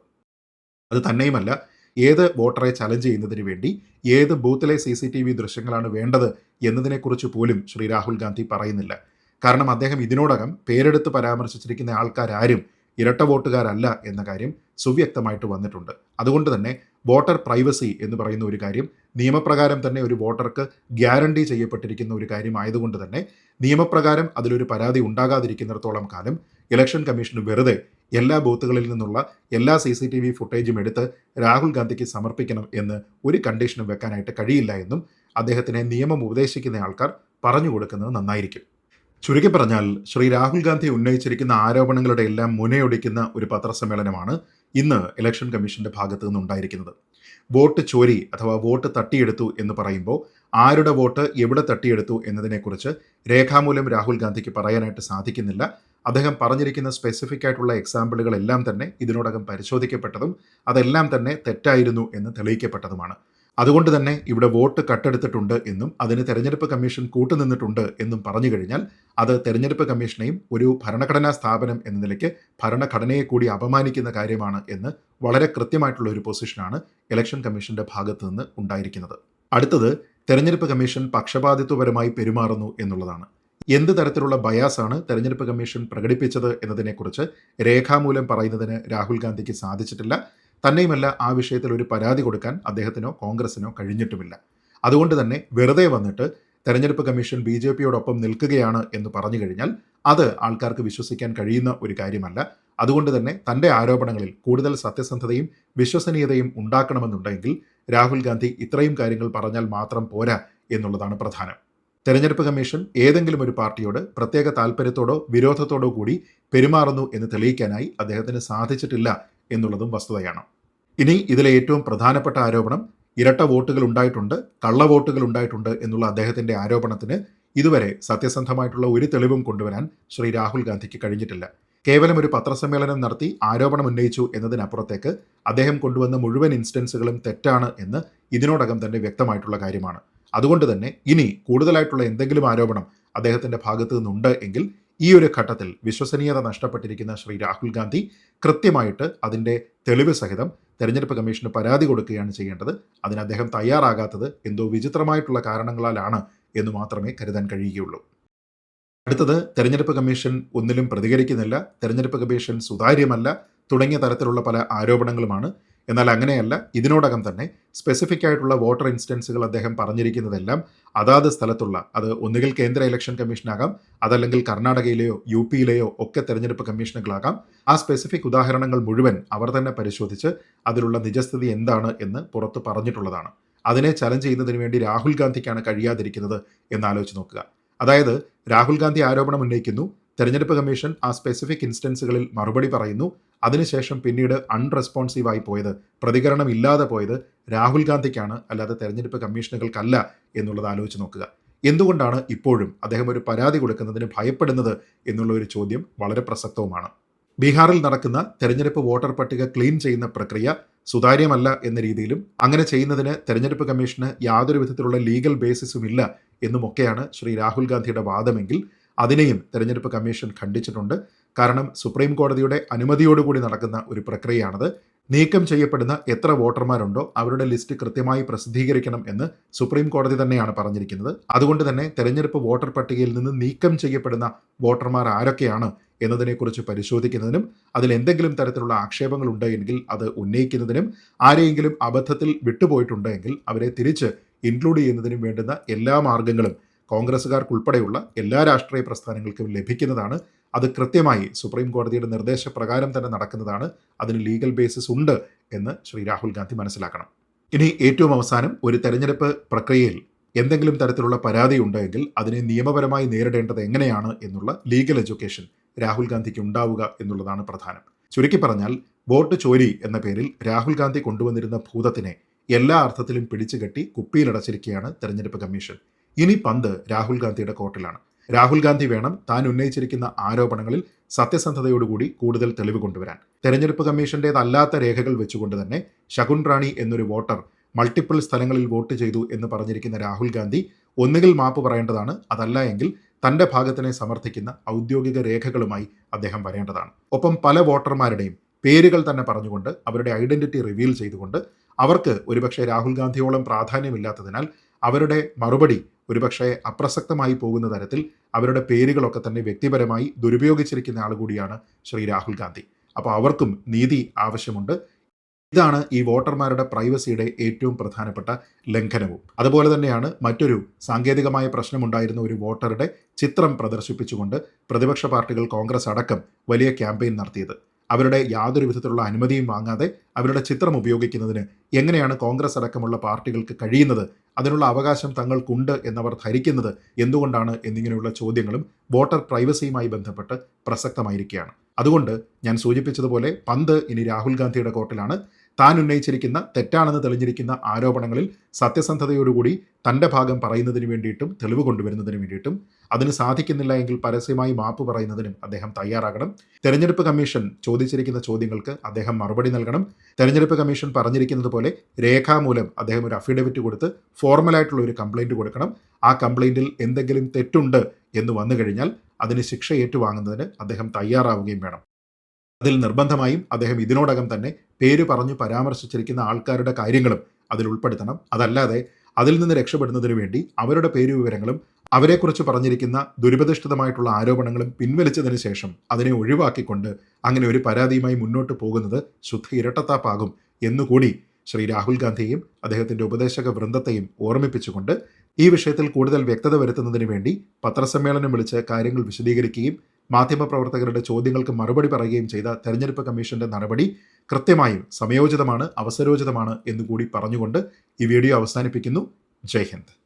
അത് തന്നെയുമല്ല ഏത് വോട്ടറെ ചലഞ്ച് ചെയ്യുന്നതിന് വേണ്ടി ഏത് ബൂത്തിലെ സി സി ടി വി ദൃശ്യങ്ങളാണ് വേണ്ടത് എന്നതിനെക്കുറിച്ച് പോലും ശ്രീ രാഹുൽ ഗാന്ധി പറയുന്നില്ല. കാരണം അദ്ദേഹം ഇതിനോടകം പേരെടുത്ത് പരാമർശിച്ചിരിക്കുന്ന ആൾക്കാരും ഇരട്ട വോട്ടുകാരല്ല എന്ന കാര്യം സുവ്യക്തമായിട്ട് വന്നിട്ടുണ്ട്. അതുകൊണ്ട് തന്നെ വോട്ടർ പ്രൈവസി എന്ന് പറയുന്ന ഒരു കാര്യം നിയമപ്രകാരം തന്നെ ഒരു വോട്ടർക്ക് ഗ്യാരണ്ടി ചെയ്യപ്പെട്ടിരിക്കുന്ന ഒരു കാര്യം ആയതുകൊണ്ട് തന്നെ നിയമപ്രകാരം അതിലൊരു പരാതി ഉണ്ടാകാതിരിക്കുന്നിടത്തോളം കാലം ഇലക്ഷൻ കമ്മീഷന് വെറുതെ എല്ലാ ബൂത്തുകളിൽ നിന്നുള്ള എല്ലാ സി സി ടി വി ഫുട്ടേജും എടുത്ത് രാഹുൽ ഗാന്ധിക്ക് സമർപ്പിക്കണം എന്ന് ഒരു കണ്ടീഷനും വെക്കാനായിട്ട് കഴിയില്ല എന്നും അദ്ദേഹത്തിനെ നിയമം ഉപദേശിക്കുന്ന ആൾക്കാർ പറഞ്ഞു കൊടുക്കുന്നത് നന്നായിരിക്കും. ചുരുക്കി പറഞ്ഞാൽ ശ്രീ രാഹുൽ ഗാന്ധി ഉന്നയിച്ചിരിക്കുന്ന ആരോപണങ്ങളുടെ എല്ലാം മുനയൊടിക്കുന്ന ഒരു പത്രസമ്മേളനമാണ് ഇന്ന് ഇലക്ഷൻ കമ്മീഷന്റെ ഭാഗത്തു നിന്നുണ്ടായിരിക്കുന്നത് വോട്ട് ചോരി അഥവാ വോട്ട് തട്ടിയെടുത്തു എന്ന് പറയുമ്പോൾ ആരുടെ വോട്ട് എവിടെ തട്ടിയെടുത്തു എന്നതിനെക്കുറിച്ച് രേഖാമൂലം രാഹുൽ ഗാന്ധിക്ക് പറയാനായിട്ട് സാധിക്കുന്നില്ല. അദ്ദേഹം പറഞ്ഞിരിക്കുന്ന സ്പെസിഫിക് ആയിട്ടുള്ള എക്സാമ്പിളുകളെല്ലാം തന്നെ ഇതിനോടകം പരിശോധിക്കപ്പെട്ടതും അതെല്ലാം തന്നെ തെറ്റായിരുന്നു എന്ന് തെളിയിക്കപ്പെട്ടതുമാണ്. അതുകൊണ്ട് തന്നെ ഇവിടെ വോട്ട് കട്ടെടുത്തിട്ടുണ്ട് എന്നും അതിന് തെരഞ്ഞെടുപ്പ് കമ്മീഷൻ കൂട്ടുനിന്നിട്ടുണ്ട് എന്നും പറഞ്ഞു കഴിഞ്ഞാൽ അത് തെരഞ്ഞെടുപ്പ് കമ്മീഷനെയും ഒരു ഭരണഘടനാ സ്ഥാപനം എന്ന നിലയ്ക്ക് ഭരണഘടനയെ കൂടി അപമാനിക്കുന്ന കാര്യമാണ് എന്ന് വളരെ കൃത്യമായിട്ടുള്ള ഒരു പൊസിഷനാണ് ഇലക്ഷൻ കമ്മീഷന്റെ ഭാഗത്തു നിന്ന് ഉണ്ടായിരിക്കുന്നത്. അടുത്തത് തെരഞ്ഞെടുപ്പ് കമ്മീഷൻ പക്ഷപാതിത്വപരമായി പെരുമാറുന്നു എന്നുള്ളതാണ്. എന്ത് തരത്തിലുള്ള ബയാസാണ് തെരഞ്ഞെടുപ്പ് കമ്മീഷൻ പ്രകടിപ്പിച്ചത് എന്നതിനെക്കുറിച്ച് രേഖാമൂലം പറയുന്നതിന് രാഹുൽ ഗാന്ധിക്ക് സാധിച്ചിട്ടില്ല. തന്നെയുമല്ല ആ വിഷയത്തിൽ ഒരു പരാതി കൊടുക്കാൻ അദ്ദേഹത്തിനോ കോൺഗ്രസിനോ കഴിഞ്ഞിട്ടുമില്ല. അതുകൊണ്ട് തന്നെ വെറുതെ വന്നിട്ട് തെരഞ്ഞെടുപ്പ് കമ്മീഷൻ ബി ജെ പിയോടൊപ്പം നിൽക്കുകയാണ് എന്ന് പറഞ്ഞു കഴിഞ്ഞാൽ അത് ആൾക്കാർക്ക് വിശ്വസിക്കാൻ കഴിയുന്ന ഒരു കാര്യമല്ല. അതുകൊണ്ട് തന്നെ തന്റെ ആരോപണങ്ങളിൽ കൂടുതൽ സത്യസന്ധതയും വിശ്വസനീയതയും ഉണ്ടാക്കണമെന്നുണ്ടെങ്കിൽ രാഹുൽ ഗാന്ധി ഇത്രയും കാര്യങ്ങൾ പറഞ്ഞാൽ മാത്രം പോരാ എന്നുള്ളതാണ് പ്രധാനം. തെരഞ്ഞെടുപ്പ് കമ്മീഷൻ ഏതെങ്കിലും ഒരു പാർട്ടിയോട് പ്രത്യേക താല്പര്യത്തോടോ വിരോധത്തോടോ കൂടി പെരുമാറുന്നു എന്ന് തെളിയിക്കാനായി അദ്ദേഹത്തിന് സാധിച്ചിട്ടില്ല എന്നുള്ളതും വസ്തുതയാണ്. ഇനി ഇതിലെ ഏറ്റവും പ്രധാനപ്പെട്ട ആരോപണം ഇരട്ട വോട്ടുകൾ ഉണ്ടായിട്ടുണ്ട് കള്ള വോട്ടുകൾ ഉണ്ടായിട്ടുണ്ട് എന്നുള്ള അദ്ദേഹത്തിന്റെ ആരോപണത്തിന് ഇതുവരെ സത്യസന്ധമായിട്ടുള്ള ഒരു തെളിവും കൊണ്ടുവരാൻ ശ്രീ രാഹുൽ ഗാന്ധിക്ക് കഴിഞ്ഞിട്ടില്ല. കേവലം ഒരു പത്രസമ്മേളനം നടത്തി ആരോപണം ഉന്നയിച്ചു എന്നതിനപ്പുറത്തേക്ക് അദ്ദേഹം കൊണ്ടുവന്ന മുഴുവൻ ഇൻസ്റ്റൻസുകളും തെറ്റാണ് എന്ന് ഇതിനോടകം തന്നെ വ്യക്തമായിട്ടുള്ള കാര്യമാണ്. അതുകൊണ്ട് തന്നെ ഇനി കൂടുതലായിട്ടുള്ള എന്തെങ്കിലും ആരോപണം അദ്ദേഹത്തിന്റെ ഭാഗത്തു നിന്നുണ്ട് എങ്കിൽ ഈ ഒരു ഘട്ടത്തിൽ വിശ്വസനീയത നഷ്ടപ്പെട്ടിരിക്കുന്ന ശ്രീ രാഹുൽ ഗാന്ധി കൃത്യമായിട്ട് അതിന്റെ തെളിവ് സഹിതം തെരഞ്ഞെടുപ്പ് കമ്മീഷന് പരാതി കൊടുക്കുകയാണ് ചെയ്യേണ്ടത്. അതിന് അദ്ദേഹം തയ്യാറാകാത്തത് എന്തോ വിചിത്രമായിട്ടുള്ള കാരണങ്ങളാലാണ് എന്ന് മാത്രമേ കരുതാൻ കഴിയുകയുള്ളൂ. അടുത്തത് തെരഞ്ഞെടുപ്പ് കമ്മീഷൻ ഒന്നിലും പ്രതികരിക്കുന്നില്ല തെരഞ്ഞെടുപ്പ് കമ്മീഷൻ സുതാര്യമല്ല തുടങ്ങിയ തരത്തിലുള്ള പല ആരോപണങ്ങളുമാണ് എന്നാൽ അങ്ങനെയല്ല ഇതിനോടകം തന്നെ സ്പെസിഫിക് ആയിട്ടുള്ള വോട്ടർ ഇൻസ്റ്റൻസുകൾ അദ്ദേഹം പറഞ്ഞിരിക്കുന്നതെല്ലാം അതാത് സ്ഥലത്തുള്ള അത് ഒന്നുകിൽ കേന്ദ്ര ഇലക്ഷൻ കമ്മീഷനാകാം അതല്ലെങ്കിൽ കർണാടകയിലെയോ യു പിയിലെയോ ഒക്കെ തെരഞ്ഞെടുപ്പ് കമ്മീഷനുകളാകാം. ആ സ്പെസിഫിക് ഉദാഹരണങ്ങൾ മുഴുവൻ അവർ തന്നെ പരിശോധിച്ച് അതിലുള്ള നിജസ്ഥിതി എന്താണ് എന്ന് പുറത്ത് പറഞ്ഞിട്ടുള്ളതാണ്. അതിനെ ചലഞ്ച് ചെയ്യുന്നതിന് വേണ്ടി രാഹുൽ ഗാന്ധിക്കാണ് കഴിയാതിരിക്കുന്നത് എന്നാലോചിച്ച് നോക്കുക. അതായത് രാഹുൽ ഗാന്ധി ആരോപണം ഉന്നയിക്കുന്നു തെരഞ്ഞെടുപ്പ് കമ്മീഷൻ ആ സ്പെസിഫിക് ഇൻസ്റ്റൻസുകളിൽ മറുപടി പറയുന്നു അതിനുശേഷം പിന്നീട് അൺറെസ്പോൺസീവായി പോയത് പ്രതികരണം ഇല്ലാതെ പോയത് രാഹുൽ ഗാന്ധിക്കാണ് അല്ലാതെ തെരഞ്ഞെടുപ്പ് കമ്മീഷനുകൾക്കല്ല എന്നുള്ളത് ആലോചിച്ച് നോക്കുക. എന്തുകൊണ്ടാണ് ഇപ്പോഴും അദ്ദേഹം ഒരു പരാതി കൊടുക്കുന്നതിന് ഭയപ്പെടുന്നത് എന്നുള്ള ഒരു ചോദ്യം വളരെ പ്രസക്തവുമാണ്. ബീഹാറിൽ നടക്കുന്ന തെരഞ്ഞെടുപ്പ് വോട്ടർ പട്ടിക ക്ലീൻ ചെയ്യുന്ന പ്രക്രിയ സുതാര്യമല്ല എന്ന രീതിയിലും അങ്ങനെ ചെയ്യുന്നതിന് തെരഞ്ഞെടുപ്പ് കമ്മീഷന് യാതൊരു വിധത്തിലുള്ള ലീഗൽ ബേസിസും ഇല്ല എന്നുമൊക്കെയാണ് ശ്രീ രാഹുൽ ഗാന്ധിയുടെ വാദമെങ്കിൽ അതിനെയും തെരഞ്ഞെടുപ്പ് കമ്മീഷൻ ഖണ്ഡിച്ചിട്ടുണ്ട്. കാരണം സുപ്രീം കോടതിയുടെ അനുമതിയോടുകൂടി നടക്കുന്ന ഒരു പ്രക്രിയയാണത്. നീക്കം ചെയ്യപ്പെടുന്ന എത്ര വോട്ടർമാരുണ്ടോ അവരുടെ ലിസ്റ്റ് കൃത്യമായി പ്രസിദ്ധീകരിക്കണം എന്ന് സുപ്രീം കോടതി തന്നെയാണ് പറഞ്ഞിരിക്കുന്നത്. അതുകൊണ്ട് തന്നെ തെരഞ്ഞെടുപ്പ് വോട്ടർ പട്ടികയിൽ നിന്ന് നീക്കം ചെയ്യപ്പെടുന്ന വോട്ടർമാർ ആരൊക്കെയാണ് എന്നതിനെക്കുറിച്ച് പരിശോധിക്കുന്നതിനും അതിൽ എന്തെങ്കിലും തരത്തിലുള്ള ആക്ഷേപങ്ങൾ ഉണ്ടെങ്കിൽ അത് ഉന്നയിക്കുന്നതിനും ആരെയെങ്കിലും അബദ്ധത്തിൽ വിട്ടുപോയിട്ടുണ്ടെങ്കിൽ അവരെ തിരിച്ച് ഇൻക്ലൂഡ് ചെയ്യുന്നതിനും വേണ്ടുന്ന എല്ലാ മാർഗങ്ങളും കോൺഗ്രസ്സുകാർക്കുൾപ്പെടെയുള്ള എല്ലാ രാഷ്ട്രീയ പ്രസ്ഥാനങ്ങൾക്കും ലഭിക്കുന്നതാണ് അത് കൃത്യമായി സുപ്രീം കോടതിയുടെ നിർദ്ദേശപ്രകാരം തന്നെ നടക്കുന്നതാണ്. അതിന് ലീഗൽ ബേസിസ് ഉണ്ട് എന്ന് ശ്രീ രാഹുൽ ഗാന്ധി മനസ്സിലാക്കണം. ഇനി ഏറ്റവും അവസാനം ഒരു തെരഞ്ഞെടുപ്പ് പ്രക്രിയയിൽ എന്തെങ്കിലും തരത്തിലുള്ള പരാതി ഉണ്ടെങ്കിൽ അതിനെ നിയമപരമായി നേരിടേണ്ടത് എങ്ങനെയാണ് എന്നുള്ള ലീഗൽ എഡ്യൂക്കേഷൻ രാഹുൽ ഗാന്ധിക്ക് ഉണ്ടാവുക എന്നുള്ളതാണ് പ്രധാനം. ചുരുക്കി പറഞ്ഞാൽ വോട്ട് ചോരി എന്ന പേരിൽ രാഹുൽ ഗാന്ധി കൊണ്ടുവന്നിരുന്ന ഭൂതത്തിനെ എല്ലാ അർത്ഥത്തിലും പിടിച്ചുകെട്ടി കുപ്പിയിലടച്ചിരിക്കുകയാണ് തെരഞ്ഞെടുപ്പ് കമ്മീഷൻ. ഇനി പന്ത് രാഹുൽ ഗാന്ധിയുടെ കോർട്ടിലാണ്. രാഹുൽ ഗാന്ധി വേണം താൻ ഉന്നയിച്ചിരിക്കുന്ന ആരോപണങ്ങളിൽ സത്യസന്ധതയോടുകൂടി കൂടുതൽ തെളിവ് കൊണ്ടുവരാൻ. തെരഞ്ഞെടുപ്പ് കമ്മീഷന്റേതല്ലാത്ത രേഖകൾ വെച്ചുകൊണ്ട് തന്നെ ശകുൻ റാണി എന്നൊരു വോട്ടർ മൾട്ടിപ്പിൾ സ്ഥലങ്ങളിൽ വോട്ട് ചെയ്തു എന്ന് പറഞ്ഞിരിക്കുന്ന രാഹുൽ ഗാന്ധി ഒന്നുകിൽ മാപ്പ് പറയേണ്ടതാണ് അതല്ല എങ്കിൽ തന്റെ ഭാഗത്തിനെ സമർത്ഥിക്കുന്ന ഔദ്യോഗിക രേഖകളുമായി അദ്ദേഹം വരേണ്ടതാണ്. ഒപ്പം പല വോട്ടർമാരുടെയും പേരുകൾ തന്നെ പറഞ്ഞുകൊണ്ട് അവരുടെ ഐഡന്റിറ്റി റിവീൽ ചെയ്തുകൊണ്ട് അവർക്ക് ഒരുപക്ഷെ രാഹുൽ ഗാന്ധിയോളം പ്രാധാന്യമില്ലാത്തതിനാൽ അവരുടെ മറുപടി ഒരുപക്ഷെ അപ്രസക്തമായി പോകുന്ന തരത്തിൽ അവരുടെ പേരുകളൊക്കെ തന്നെ വ്യക്തിപരമായി ദുരുപയോഗിച്ചിരിക്കുന്ന ആൾ കൂടിയാണ് ശ്രീ രാഹുൽ ഗാന്ധി. അപ്പോൾ അവർക്കും നീതി ആവശ്യമുണ്ട്. ഇതാണ് ഈ വോട്ടർമാരുടെ പ്രൈവസിയുടെ ഏറ്റവും പ്രധാനപ്പെട്ട ലംഘനവും. അതുപോലെ തന്നെയാണ് മറ്റൊരു സാങ്കേതികമായ പ്രശ്നമുണ്ടായിരുന്ന ഒരു വോട്ടറുടെ ചിത്രം പ്രദർശിപ്പിച്ചുകൊണ്ട് പ്രതിപക്ഷ പാർട്ടികൾ കോൺഗ്രസ് അടക്കം വലിയ ക്യാമ്പയിൻ നടത്തിയത്. അവരുടെ യാതൊരു വിധത്തിലുള്ള അനുമതിയും വാങ്ങാതെ അവരുടെ ചിത്രം ഉപയോഗിക്കുന്നതിന് എങ്ങനെയാണ് കോൺഗ്രസ് അടക്കമുള്ള പാർട്ടികൾക്ക് കഴിയുന്നത്? അതിനുള്ള അവകാശം തങ്ങൾക്കുണ്ട് എന്നവർ ധരിക്കുന്നത് എന്തുകൊണ്ടാണ് എന്നിങ്ങനെയുള്ള ചോദ്യങ്ങളും വോട്ടർ പ്രൈവസിയുമായി ബന്ധപ്പെട്ട് പ്രസക്തമായിരിക്കുകയാണ്. അതുകൊണ്ട് ഞാൻ സൂചിപ്പിച്ചതുപോലെ പന്ത് ഇനി രാഹുൽ ഗാന്ധിയുടെ കോർട്ടിലാണ് താൻ ഉന്നയിച്ചിരിക്കുന്ന തെറ്റാണെന്ന് തെളിഞ്ഞിരിക്കുന്ന ആരോപണങ്ങളിൽ സത്യസന്ധതയോടുകൂടി തന്റെ ഭാഗം പറയുന്നതിന് വേണ്ടിയിട്ടും തെളിവ് കൊണ്ടുവരുന്നതിന് വേണ്ടിയിട്ടും അതിന് സാധിക്കുന്നില്ല എങ്കിൽ പരസ്യമായി മാപ്പ് പറയുന്നതിനും അദ്ദേഹം തയ്യാറാകണം. തെരഞ്ഞെടുപ്പ് കമ്മീഷൻ ചോദിച്ചിരിക്കുന്ന ചോദ്യങ്ങൾക്ക് അദ്ദേഹം മറുപടി നൽകണം. തെരഞ്ഞെടുപ്പ് കമ്മീഷൻ പറഞ്ഞിരിക്കുന്നത് പോലെ രേഖാമൂലം അദ്ദേഹം ഒരു അഫിഡവിറ്റ് കൊടുത്ത് ഫോർമലായിട്ടുള്ള ഒരു കംപ്ലൈന്റ് കൊടുക്കണം. ആ കംപ്ലൈന്റിൽ എന്തെങ്കിലും തെറ്റുണ്ട് എന്ന് വന്നു കഴിഞ്ഞാൽ അതിന് ശിക്ഷ ഏറ്റുവാങ്ങുന്നതിന് അദ്ദേഹം തയ്യാറാവുകയും വേണം. അതിൽ നിർബന്ധമായും അദ്ദേഹം ഇതിനോടകം തന്നെ പേര് പറഞ്ഞു പരാമർശിച്ചിരിക്കുന്ന ആൾക്കാരുടെ കാര്യങ്ങളും അതിൽ ഉൾപ്പെടുത്തണം. അതല്ലാതെ അതിൽ നിന്ന് രക്ഷപ്പെടുന്നതിന് വേണ്ടി അവരുടെ പേര് വിവരങ്ങളും അവരെക്കുറിച്ച് പറഞ്ഞിരിക്കുന്ന ദുരുപതിഷ്ഠിതമായിട്ടുള്ള ആരോപണങ്ങളും പിൻവലിച്ചതിന് ശേഷം അതിനെ ഒഴിവാക്കിക്കൊണ്ട് അങ്ങനെ ഒരു പരാതിയുമായി മുന്നോട്ട് പോകുന്നത് ശുദ്ധ ഇരട്ടത്താപ്പാകും എന്നുകൂടി ശ്രീ രാഹുൽ ഗാന്ധിയെയും അദ്ദേഹത്തിന്റെ ഉപദേശക വൃന്ദത്തെയും ഓർമ്മിപ്പിച്ചുകൊണ്ട് ഈ വിഷയത്തിൽ കൂടുതൽ വ്യക്തത വരുത്തുന്നതിന് വേണ്ടി പത്രസമ്മേളനം വിളിച്ച് കാര്യങ്ങൾ വിശദീകരിക്കുകയും മാധ്യമപ്രവർത്തകരുടെ ചോദ്യങ്ങൾക്ക് മറുപടി പറയുകയും ചെയ്ത തെരഞ്ഞെടുപ്പ് കമ്മീഷന്റെ നടപടി കൃത്യമായും സമയോചിതമാണ് അവസരോചിതമാണ് എന്നുകൂടി പറഞ്ഞുകൊണ്ട് ഈ വീഡിയോ അവസാനിപ്പിക്കുന്നു. ജയ് ഹിന്ദ്.